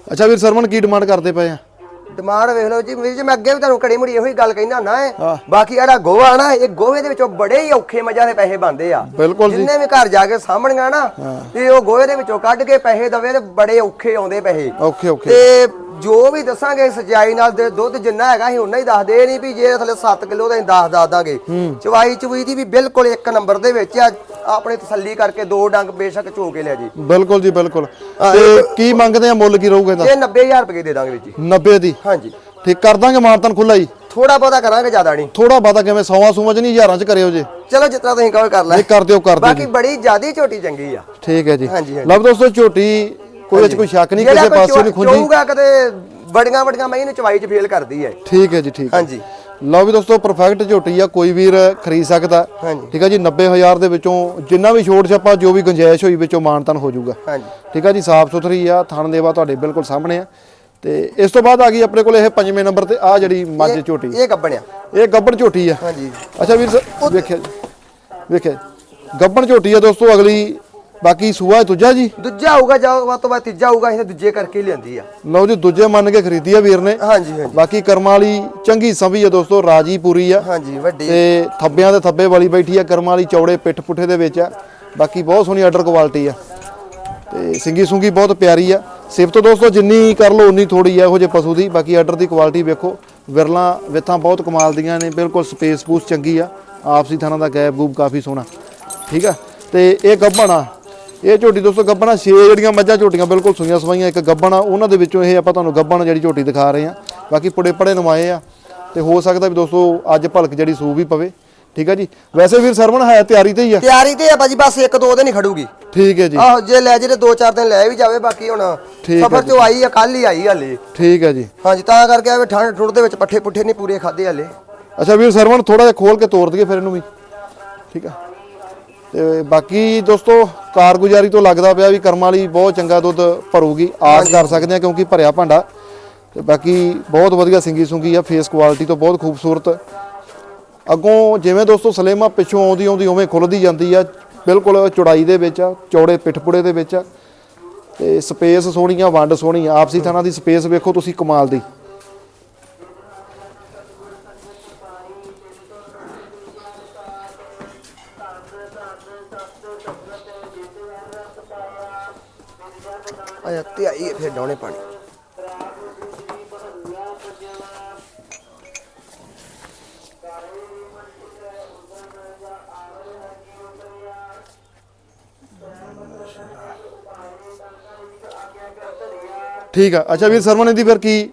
[SPEAKER 1] ਅੱਛਾ ਵੀਰ ਸਰਵਣ ਕੀ ਡਿਮਾਂਡ ਕਰਦੇ ਪਏ ਆ?
[SPEAKER 2] ਡਿਮਾਂਡ ਵੇਖ ਲਓ ਜੀ ਵੀਰ ਜੀ ਮੈਂ ਅੱਗੇ ਵੀ ਤੁਹਾਨੂੰ ਘੜੀ ਮੁੜੀ ਇਹੋ ਹੀ ਗੱਲ ਕਹਿਣਾ ਨਾ ਹੈ। ਬਾਕੀ ਜਿਹੜਾ ਗੋਹਾ ਨਾ ਇਹ ਗੋਹੇ ਦੇ ਵਿੱਚੋਂ ਬੜੇ ਹੀ ਔਖੇ ਮਜ਼ਾਂ ਦੇ ਪੈਸੇ ਬਣਦੇ ਆ। ਜਿੰਨੇ ਵੀ ਘਰ ਜਾ ਕੇ ਸਾਹਮਣੀਆਂ ਨਾ ਤੇ ਉਹ ਗੋਹੇ ਦੇ ਵਿੱਚੋਂ ਕੱਢ ਕੇ ਪੈਸੇ ਦਵੇ ਤੇ ਬੜੇ ਔਖੇ ਆਉਂਦੇ ਪੈਸੇ।
[SPEAKER 1] ਓਕੇ ਓਕੇ
[SPEAKER 2] ਤੇ ਜੋ ਵੀ ਦੱਸਾਂਗੇ ਸਜਾਈ ਨਾਲ ਦੇ ਦੁੱਧ ਜਿੰਨਾ ਹੈਗਾ ਅਸੀਂ ਉਨਾ ਹੀ ਦੱਸਦੇ ਨਹੀਂ ਵੀ ਜੇ ਥੱਲੇ 7 ਕਿਲੋ ਦਾ ਅਸੀਂ 10 ਦੱਸ ਦਾਂਗੇ। ਚਵਾਈ ਚਵਈ ਦੀ ਵੀ ਬਿਲਕੁਲ ਇੱਕ ਨੰਬਰ ਦੇ ਵਿੱਚ ਆ ਆਪਣੀ ਤਸੱਲੀ ਕਰਕੇ ਦੋ ਡੰਗ ਬੇਸ਼ੱਕ ਚੋ ਕੇ ਲਿਆ ਜੀ।
[SPEAKER 1] ਬਿਲਕੁਲ ਜੀ ਬਿਲਕੁਲ। ਤੇ ਕੀ ਮੰਗਦੇ ਆ ਮੁੱਲ ਕੀ ਰਹੂਗਾ ਇਹਦਾ?
[SPEAKER 2] ਇਹ 90000 ਰੁਪਏ ਦੇ ਦਾਂਗੇ ਵੀਰ ਜੀ।
[SPEAKER 1] 90 ਦੀ?
[SPEAKER 2] ਹਾਂਜੀ।
[SPEAKER 1] ਠੀਕ ਕਰ ਦਾਂਗੇ ਮਾਨਤਨ ਖੁੱਲਾ ਜੀ।
[SPEAKER 2] ਥੋੜਾ ਬਹੁਤਾ ਕਰਾਂਗੇ ਜ਼ਿਆਦਾ ਨਹੀਂ।
[SPEAKER 1] ਥੋੜਾ ਬਾਤਾ ਕਿਵੇਂ ਸੌਵਾਂ ਸੂਵਾਂ ਚ ਨਹੀਂ ਹਜ਼ਾਰਾਂ ਚ ਕਰਿਓ ਜੇ।
[SPEAKER 2] ਚਲੋ ਜਿਤਨਾ ਤੁਸੀਂ ਕਹੋ ਕਰ ਲੈ।
[SPEAKER 1] ਇਹ ਕਰ ਦਿਓ ਕਰ ਦਿਓ
[SPEAKER 2] ਬਾਕੀ ਬੜੀ ਜ਼ਿਆਦੀ ਝੋਟੀ ਚੰਗੀ ਆ।
[SPEAKER 1] ਠੀਕ ਹੈ ਜੀ।
[SPEAKER 2] ਹਾਂਜੀ, ਹਾਂਜੀ।
[SPEAKER 1] ਲਓ ਦੋਸਤੋ ਝੋਟੀ ਕੋਈ ਚ ਕੋਈ ਸ਼ੱਕ ਨਹੀਂ ਕਿਸੇ ਪਾਸੇ ਨਹੀਂ ਖੁੰਝੀ।
[SPEAKER 2] ਚੋਊਗਾ ਕਦੇ ਬੜੀਆਂ ਬੜੀਆਂ ਮੈਂ ਇਹਨੂੰ ਚਵਾਈ ਚ ਫੇਲ ਕਰਦੀ ਹੈ
[SPEAKER 1] ਠੀਕ ਹੈ ਜੀ ਠੀਕ ਹੈ
[SPEAKER 2] ਹਾਂਜੀ।
[SPEAKER 1] ਲਓ ਵੀ ਦੋਸਤੋ ਪਰਫੈਕਟ ਝੋਟੀ ਆ ਕੋਈ ਵੀਰ ਖਰੀਦ ਸਕਦਾ। ਠੀਕ ਹੈ ਜੀ 90000 ਦੇ ਵਿੱਚੋਂ ਜਿੰਨਾ ਵੀ ਛੋਟ ਛਾਪਾ ਜੋ ਵੀ ਗੁੰਜਾਇਸ਼ ਹੋਈ ਵਿੱਚੋਂ ਮਾਨਤਨ ਹੋ ਜਾਊਗਾ।
[SPEAKER 2] ਹਾਂਜੀ।
[SPEAKER 1] ਠੀਕ ਹੈ ਜੀ ਸਾਫ਼ ਸੁਥਰੀ ਆ ਥਣ ਦੇਵਾ ਤੁਹਾਡੇ ਬਿਲਕੁਲ ਸਾਹਮਣੇ ਆ। ਤੇ ਇਸ ਤੋਂ ਬਾਅਦ ਆ ਗਈ ਆਪਣੇ ਕੋਲ ਇਹ ਪੰਜਵੇਂ ਨੰਬਰ ਤੇ ਆ ਜਿਹੜੀ ਮੱਝ ਝੋਟੀ।
[SPEAKER 2] ਇਹ ਗੱਬਣਿਆ
[SPEAKER 1] ਇਹ ਗੱਬਣ ਝੋਟੀ ਆ।
[SPEAKER 2] ਹਾਂਜੀ।
[SPEAKER 1] ਅੱਛਾ ਵੀਰ ਵੇਖਿਆ ਜੀ ਵੇਖਿਆ। ਗੱਬਣ ਝੋਟੀ ਆ ਦੋਸਤੋ ਅਗਲੀ ਬਾਕੀ ਸੂਆ ਦੂਜਾ ਜੀ?
[SPEAKER 2] ਦੂਜਾ ਹੋਊਗਾ ਜਾਂ ਵੱਧ ਤੋਂ ਵੱਧ ਤੀਜਾ ਹੋਊਗਾ ਤਾਂ ਦੂਜੇ ਕਰਕੇ ਹੀ ਲਿਆਂਦੀ ਆ।
[SPEAKER 1] ਲਓ ਜੀ ਦੂਜੇ ਮੰਨ ਕੇ ਖਰੀਦੀ ਆ ਵੀਰ ਨੇ।
[SPEAKER 2] ਹਾਂਜੀ ਹਾਂਜੀ।
[SPEAKER 1] ਬਾਕੀ ਕਰਮਾਂ ਵਾਲੀ ਚੰਗੀ ਸੰਭੀ ਆ ਦੋਸਤੋ ਰਾਜੀ ਪੂਰੀ ਆ।
[SPEAKER 2] ਹਾਂਜੀ ਵੱਡੀ।
[SPEAKER 1] ਤੇ ਥੱਬਿਆਂ ਦੇ ਥੱਬੇ ਵਾਲੀ ਬੈਠੀ ਆ ਕਰਮਾਂ ਵਾਲੀ ਚੌੜੇ ਪਿੱਠ ਪੁੱਠੇ ਦੇ ਵਿੱਚ ਆ। ਬਾਕੀ ਬਹੁਤ ਸੋਹਣੀ ਆਰਡਰ ਕੁਆਲਿਟੀ ਆ। ਤੇ ਸਿੰਗੀ ਸੁੰਗੀ ਬਹੁਤ ਪਿਆਰੀ ਆ। ਸਿਫਤ ਦੋਸਤੋ ਜਿੰਨੀ ਕਰ ਲਓ ਉਨੀ ਥੋੜੀ ਆ ਇਹੋ ਜਿਹੇ ਪਸ਼ੂ ਦੀ। ਬਾਕੀ ਆਰਡਰ ਦੀ ਕੁਆਲਿਟੀ ਵੇਖੋ। ਵਿਰਲਾ ਵਿਥਾਂ ਬਹੁਤ ਕਮਾਲ ਦੀਆਂ ਨੇ ਬਿਲਕੁਲ ਸਪੇਸ ਪੂਸ ਚੰਗੀ ਆ। ਆਪਸੀ ਥਾਣਾ ਦਾ ਗੈਪ ਗੂਪ ਕਾਫੀ ਸੋਹਣਾ। ਠੀਕ ਆ? ਤੇ ਇਹ ਗੱਭਣਾ ਇਹ ਝੋਟੀ ਦੋਸਤੋ ਗੱਭਣਾ ਛੇ ਜਿਹੜੀਆਂ ਮੱਝਾਂ ਝੋਟੀਆਂ ਬਿਲਕੁਲ ਸੂਈਆਂ ਸਵਾਈਆਂ ਇੱਕ ਗੱਭਣ ਆ ਉਹਨਾਂ ਦੇ ਵਿੱਚੋਂ ਇਹ ਆਪਾਂ ਤੁਹਾਨੂੰ ਗੱਭਣ ਜਿਹੜੀ ਝੋਟੀ ਦਿਖਾ ਰਹੇ ਆ ਬਾਕੀ ਪੁੜੇ ਪੜੇ ਨਵਾਏ ਆ ਤੇ ਹੋ ਸਕਦਾ ਵੀ ਦੋਸਤੋ ਅੱਜ ਭਲਕ ਜਿਹੜੀ ਸੂ ਵੀ ਪਵੇ। ਠੀਕ ਆ ਜੀ? ਵੈਸੇ ਵੀਰ ਸਰਵਣ ਹੈ ਤਿਆਰੀ ਤੇ ਹੀ ਆ?
[SPEAKER 2] ਤਿਆਰੀ ਤੇ ਆ ਭਾਜੀ ਬਸ ਇੱਕ ਦੋ ਦਿਨ ਹੀ ਖੜੂਗੀ।
[SPEAKER 1] ਠੀਕ ਹੈ ਜੀ।
[SPEAKER 2] ਆਹੋ ਜੇ ਲੈ ਜੇ ਤੇ ਦੋ ਚਾਰ ਦਿਨ ਲੈ ਵੀ ਜਾਵੇ ਬਾਕੀ ਹੁਣ ਸਫਰ ਚੋਂ ਆਈ ਆ ਕੱਲ ਹੀ ਆਈ ਹਲੇ।
[SPEAKER 1] ਠੀਕ ਹੈ ਜੀ।
[SPEAKER 2] ਹਾਂਜੀ ਤਾਂ ਕਰਕੇ ਆਵੇ ਠੰਡ ਠੁੰਡ ਦੇ ਵਿੱਚ ਪੱਠੇ ਪੁੱਠੇ ਨਹੀਂ ਪੂਰੇ ਖਾਦੇ ਹਲੇ।
[SPEAKER 1] ਅੱਛਾ ਵੀਰ ਸਰਵਣ ਥੋੜਾ ਜਿਹਾ ਖੋਲ ਕੇ ਤੋੜ ਦਈਏ ਫਿਰ ਇਹਨੂੰ ਵੀ। ਠੀਕ ਆ। ਤੇ ਬਾਕੀ ਦੋਸਤੋ, ਕਾਰਗੁਜ਼ਾਰੀ ਤੋਂ ਲੱਗਦਾ ਪਿਆ ਵੀ ਕਰਮਾਂ ਵਾਲੀ ਬਹੁਤ ਚੰਗਾ ਦੁੱਧ ਭਰੂਗੀ। ਆਸ ਕਰ ਸਕਦੇ ਆ ਕਿਉਂਕਿ ਭਰਿਆ ਭਾਂਡਾ। ਤੇ ਬਾਕੀ ਬਹੁਤ ਵਧੀਆ ਸਿੰਗੀ ਸੁੰਗੀ ਆ ਫੇਸ ਕੁਆਲਿਟੀ ਤੋਂ ਬਹੁਤ ਖੂਬਸੂਰਤ। ਅੱਗੋਂ ਜਿਵੇਂ ਦੋਸਤੋ, ਸਲੇਮਾ ਪਿੱਛੋਂ ਆਉਂਦੀ ਆਉਂਦੀ ਉਵੇਂ ਖੁੱਲਦੀ ਜਾਂਦੀ ਆ। ਬਿਲਕੁਲ ਚੌੜਾਈ ਦੇ ਵਿੱਚ ਆ, ਚੌੜੇ ਪਿੱਠਪੁੜੇ ਦੇ ਵਿੱਚ ਆ। ਤੇ ਸਪੇਸ ਸੋਹਣੀ ਆ, ਵੰਡ ਸੋਹਣੀ ਆ। ਆਪਸੀ ਥਾਣਾ ਦੀ ਸਪੇਸ ਵੇਖੋ ਤੁਸੀਂ ਕਮਾਲ ਦੀ।
[SPEAKER 2] ਆਇਆ ਤੇ ਆਈ ਫਿਰ ਡਾਉਣੇ ਪਾਣੀ।
[SPEAKER 1] ਠੀਕ ਆ। ਅੱਛਾ ਵੀਰ ਸਰਵਣ ਦੀ ਫਿਰ ਕੀ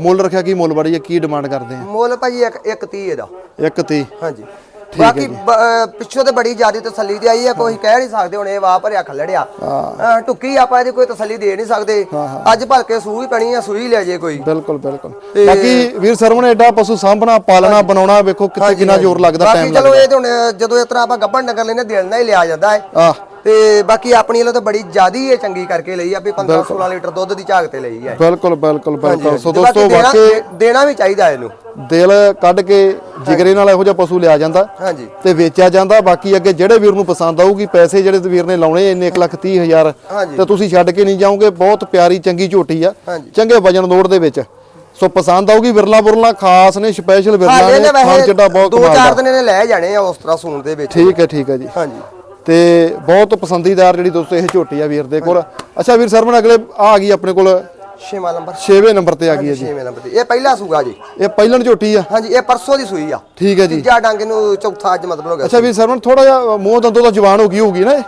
[SPEAKER 1] ਮੁੱਲ ਰੱਖਿਆ ਕੀ ਮੁੱਲ ਬੜੀ ਹੈ ਕੀ ਡਿਮਾਂਡ ਕਰਦੇ ਆ?
[SPEAKER 2] ਮੁੱਲ ਭਾਜੀ ਇੱਕ ਇੱਕ 30 ਇਹਦਾ।
[SPEAKER 1] ਇੱਕ ਤੇ
[SPEAKER 2] ਹਾਂਜੀ। ਬਾਕੀ ਪਿੱਛੋਂ ਤੇ ਬੜੀ ਜ਼ਿਆਦਾ ਤਸੱਲੀ ਦੀ ਆਈ ਹੈ ਕੋਈ ਕਹਿ ਨਹੀਂ ਸਕਦੇ ਹੁਣ ਇਹ ਵਾਹ ਭਰਿਆ ਖੱਲੜਿਆ। ਟੁੱਕੀ ਆਪਾਂ ਇਹਦੀ ਕੋਈ ਤਸੱਲੀ ਦੇ ਨਹੀਂ ਸਕਦੇ। ਅੱਜ ਭਲਕੇ ਸੂਈ ਪੈਣੀ ਆ ਸੂਈ ਲੈ ਜੇ ਕੋਈ।
[SPEAKER 1] ਬਿਲਕੁਲ ਬਿਲਕੁਲ। ਬਾਕੀ ਵੀਰ ਸਰਵਣ ਐਡਾ ਪਸ਼ੂ ਸਾਂਭਣਾ ਪਾਲਣਾ ਬਣਾਉਣਾ ਵੇਖੋ ਕਿੱਥੇ ਕਿੰਨਾ ਜ਼ੋਰ ਲੱਗਦਾ
[SPEAKER 2] ਬਾਕੀ
[SPEAKER 1] ਟਾਈਮ
[SPEAKER 2] ਚਲੋ ਇਹ ਤੇ ਹੁਣ ਜਦੋਂ ਇਸ ਤਰ੍ਹਾਂ ਆਪਾਂ ਗੱਭਣ ਨਗਰ ਲੈਨੇ ਦਿਲ ਨਾਲ ਹੀ ਲਿਆ ਜਾਂਦਾ ਹੈ। ਤੇ ਬਾਕੀ ਆਪਣੀ ਵੱਲੋਂ ਤਾਂ ਬੜੀ ਜ਼ਿਆਦੀ ਇਹ ਚੰਗੀ ਕਰਕੇ ਲਈ ਆ ਵੀ 15 16 ਲੀਟਰ ਦੁੱਧ ਦੀ ਝਾਕ ਤੇ ਲਈ ਹੈ
[SPEAKER 1] ਬਿਲਕੁਲ ਬਿਲਕੁਲ ਬਿਲਕੁਲ। ਸੋ ਦੋਸਤੋ ਵਾਕਈ
[SPEAKER 2] ਦੇਣਾ ਵੀ ਚਾਹੀਦਾ ਇਹਨੂੰ।
[SPEAKER 1] ਦਿਲ ਕੱਢ ਕੇ ਜਿਗਰੇ ਨਾਲ ਇਹੋ ਜਿਹਾ ਪਸ਼ੂ ਲਿਆ ਜਾਂਦਾ।
[SPEAKER 2] ਹਾਂਜੀ।
[SPEAKER 1] ਤੇ ਵੇਚਿਆ ਜਾਂਦਾ। ਬਾਕੀ ਅੱਗੇ ਜਿਹੜੇ ਵੀਰ ਨੂੰ ਪਸੰਦ ਆਊਗੀ ਪੈਸੇ ਜਿਹੜੇ ਵੀਰ ਨੇ ਲਾਉਣੇ ਇੰਨੇ 1 ਲੱਖ 30 ਹਜ਼ਾਰ
[SPEAKER 2] ਹਾਂਜੀ।
[SPEAKER 1] ਤੇ ਤੁਸੀਂ ਛੱਡ ਕੇ ਨਹੀਂ ਜਾਓਗੇ। ਬਹੁਤ ਪਿਆਰੀ ਚੰਗੀ ਝੋਟੀ ਆ। ਚੰਗੇ ਵਜਨ ਲੋੜ ਦੇ ਵਿੱਚ। ਸੋ ਪਸੰਦ ਆਊਗੀ ਵਿਰਲਾ ਬੁਰਲਾ ਖਾਸ ਨੇ ਸਪੈਸ਼ਲ ਵਿਰਲਾ ਨੇ। ਖਾਣ ਚੱਡਾ ਬਹੁਤ
[SPEAKER 2] ਦੋ
[SPEAKER 1] ਕਮਾਲ
[SPEAKER 2] ਚਾਰ
[SPEAKER 1] ਦਾ।
[SPEAKER 2] ਦਿਨ ਇਹਨੇ ਲੈ ਜਾਣੇ ਆ ਉਸ ਤਰ੍ਹਾਂ ਸੂਣ ਦੇ ਵਿੱਚ।
[SPEAKER 1] ਠੀਕ ਹੈ ਠੀਕ ਹੈ ਜੀ।
[SPEAKER 2] ਹਾਂਜੀ।
[SPEAKER 1] ਤੇ ਬਹੁਤ ਪਸੰਦੀਦਾਰ ਜਿਹੜੀ ਦੋਸਤੋ ਇਹ ਝੋਟੀ ਆ ਵੀਰ ਦੇ ਕੋਲ। ਅੱਛਾ ਵੀਰ ਸਰਮਨ ਅਗਲੇ ਆ ਗਈ ਆਪਣੇ ਕੋਲ।
[SPEAKER 2] ਛੇਵਾਂ ਨੰਬਰ।
[SPEAKER 1] 6ਵੇਂ ਨੰਬਰ ਤੇ ਆ ਗਈ ਹੈ ਜੀ।
[SPEAKER 2] ਛੇਵੇਂ ਨੰਬਰ ਤੇ ਇਹ ਪਹਿਲਾ ਸੂਗਾ ਜੀ।
[SPEAKER 1] ਇਹ ਪਹਿਲਣ ਝੋਟੀ ਆ।
[SPEAKER 2] ਹਾਂਜੀ ਇਹ ਪਰਸੋਂ ਦੀ ਸੂਈ ਆ।
[SPEAKER 1] ਠੀਕ ਹੈ ਜੀ।
[SPEAKER 2] ਤੀਜਾ ਡੰਗ ਨੂੰ ਚੌਥਾ ਅੱਜ ਮਤਲਬ ਹੋ ਗਿਆ।
[SPEAKER 1] ਅੱਛਾ ਵੀਰ ਸਰਮਨ ਥੋੜਾ ਜਿਹਾ ਮੂੰਹ ਦੰਦੋਂ ਦਾ ਜਵਾਨ ਹੋ ਗਈ ਹੋਊਗੀ ਨਾ ਇਹ?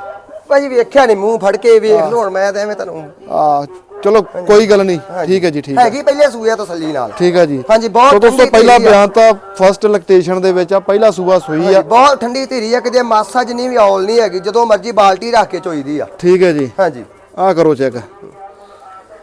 [SPEAKER 2] ਭਾਜੀ ਵੇਖਿਆ ਨਹੀਂ ਮੂੰਹ ਫੜ ਕੇ ਵੇਖ ਲਓ ਹੁਣ ਮੈਂ ਤਾਂ ਐਵੇਂ ਤੁਹਾਨੂੰ
[SPEAKER 1] ਆ ਚਲੋ ਕੋਈ ਗੱਲ ਨਹੀਂ। ਠੀਕ ਹੈ ਜੀ ਠੀਕ ਹੈ।
[SPEAKER 2] ਹੈਗੀ ਪਹਿਲੇ ਸੂਆ ਤਸੱਲੀ ਨਾਲ।
[SPEAKER 1] ਠੀਕ ਹੈ ਜੀ।
[SPEAKER 2] ਹਾਂਜੀ, ਬਹੁਤ
[SPEAKER 1] ਦੋਸਤੋ
[SPEAKER 2] ਠੰਡੀ
[SPEAKER 1] ਪਹਿਲਾ। ਬਿਆਨ ਤਾਂ ਫਸਟ ਲੈਕਟੇਸ਼ਨ ਦੇ ਵਿੱਚ ਆ ਪਹਿਲਾ ਸੂਆ ਸੂਈ ਆ।
[SPEAKER 2] ਬਹੁਤ ਠੰਡੀ ਧੀਰੀ ਆ ਕਿਤੇ ਮਾਸਾ ਜਿੰਨੀ ਵੀ ਔਲ ਨਹੀਂ ਹੈਗੀ ਜਦੋਂ ਮਰਜ਼ੀ ਬਾਲਟੀ ਰੱਖ ਕੇ ਚੋਈਦੀ ਆ।
[SPEAKER 1] ਠੀਕ ਹੈ ਜੀ।
[SPEAKER 2] ਹਾਂਜੀ।
[SPEAKER 1] ਆ ਕਰੋ ਚੈੱਕ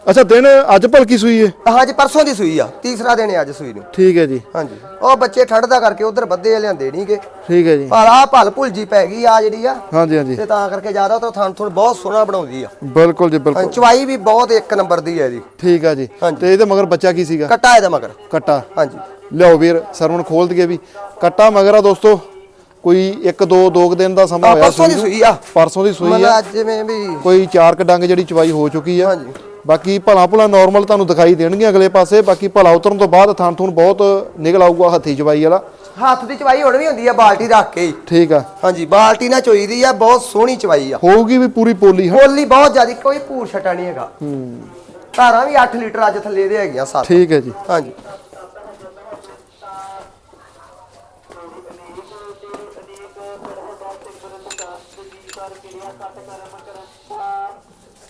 [SPEAKER 1] ਅੱਛਾ ਦਿਨ ਅੱਜ ਭਲਕੀ ਸੂਈ ਹੈ
[SPEAKER 2] ਹਾਂਜੀ ਪਰਸੋਂ ਦੀ ਸੂਈ ਆ ਤੀਸਰਾ ਦਿਨ ਹੈ ਅੱਜ ਸੂਈ ਨੂੰ।
[SPEAKER 1] ਠੀਕ ਹੈ ਜੀ।
[SPEAKER 2] ਹਾਂਜੀ। ਉਹ ਬੱਚੇ ਠੰਡਦਾ ਕਰਕੇ ਉਧਰ ਬੱਦੇ ਲਿਆਂਦੇ ਨਹੀਂਗੇ
[SPEAKER 1] ਠੀਕ ਹੈ ਜੀ।
[SPEAKER 2] ਪਰ ਆ ਭਲ ਭੁਲ ਜੀ ਪੈ ਗਈ ਆ ਜਿਹੜੀ ਆ।
[SPEAKER 1] ਹਾਂਜੀ ਹਾਂਜੀ।
[SPEAKER 2] ਤੇ ਤਾਂ ਕਰਕੇ ਜ਼ਿਆਦਾ ਤਾਂ ਥਾਂ ਥੋੜਾ ਬਹੁਤ ਸੋਹਣਾ ਬਣਾਉਂਦੀ ਆ।
[SPEAKER 1] ਬਿਲਕੁਲ ਜੀ ਬਿਲਕੁਲ।
[SPEAKER 2] ਚਵਾਈ ਵੀ ਬਹੁਤ ਇੱਕ ਨੰਬਰ ਦੀ ਹੈ ਇਹਦੀ।
[SPEAKER 1] ਠੀਕ ਆ ਜੀ। ਤੇ ਇਹਦੇ ਮਗਰ ਬੱਚਾ ਕੀ ਸੀਗਾ?
[SPEAKER 2] ਕੱਟਾ ਇਹਦਾ ਮਗਰ।
[SPEAKER 1] ਕੱਟਾ।
[SPEAKER 2] ਹਾਂਜੀ।
[SPEAKER 1] ਲਿਆਓ ਵੀਰ ਸਰਵਣ ਖੋਲ ਦਈਏ ਵੀ। ਕੱਟਾ ਮਗਰ ਆ ਦੋਸਤੋ ਕੋਈ 1 2 2 ਦਿਨ ਦਾ ਸਮਾਂ ਹੋਇਆ
[SPEAKER 2] ਪਰਸੋਂ ਦੀ। ਸੂਈ ਆ।
[SPEAKER 1] ਪਰਸੋਂ ਦੀ ਸੂਈ ਆ।
[SPEAKER 2] ਮਤਲਬ ਅੱਜ ਜਿਵੇਂ ਵੀ
[SPEAKER 1] ਕੋਈ ਚਾਰ ਕ ਡੰਗ ਜਿਹੜੀ ਚਵਾਈ ਹੋ ਚੁੱਕੀ ਆ।
[SPEAKER 2] ਹਾਂਜੀ।
[SPEAKER 1] ਬਾਕੀ ਭਲਾ ਭਲਾ ਨਾਰਮਲ ਤੁਹਾਨੂੰ ਦਿਖਾਈ ਦੇਣਗੇ ਅਗਲੇ ਪਾਸੇ ਬਾਕੀ ਭਲਾ ਉਤਰਨ ਤੋਂ ਬਾਅਦ ਥਾਂ ਥੂਣ ਬਹੁਤ ਨਿਕਲ ਆਊਗਾ ਹੱਥੀ ਚਵਾਈ ਵਾਲਾ।
[SPEAKER 2] ਹੱਥ ਦੀ ਚਵਾਈ ਹੁਣ ਵੀ ਹੁੰਦੀ ਆ ਬਾਲਟੀ ਰੱਖ ਕੇ ਹੀ।
[SPEAKER 1] ਠੀਕ ਆ।
[SPEAKER 2] ਹਾਂਜੀ ਬਾਲਟੀ ਨਾਲ ਚੋਈਦੀ ਆ ਬਹੁਤ ਸੋਹਣੀ ਚਵਾਈ ਆ।
[SPEAKER 1] ਹੋਊਗੀ ਵੀ ਪੂਰੀ ਪੋਲੀ ਹਾਂ।
[SPEAKER 2] ਬੋਲੀ ਬਹੁਤ ਜ਼ਿਆਦੀ ਕੋਈ ਭੂਰ ਛਟਾ ਨਹੀਂ ਹੈਗਾ। ਹੂੰ। ਧਾਰਾਂ ਵੀ 8 ਲੀਟਰ ਅੱਜ ਥੱਲੇ ਦੇ ਹੈਗੀਆਂ ਸੱਤ।
[SPEAKER 1] ਠੀਕ ਹੈ ਜੀ।
[SPEAKER 2] ਹਾਂਜੀ।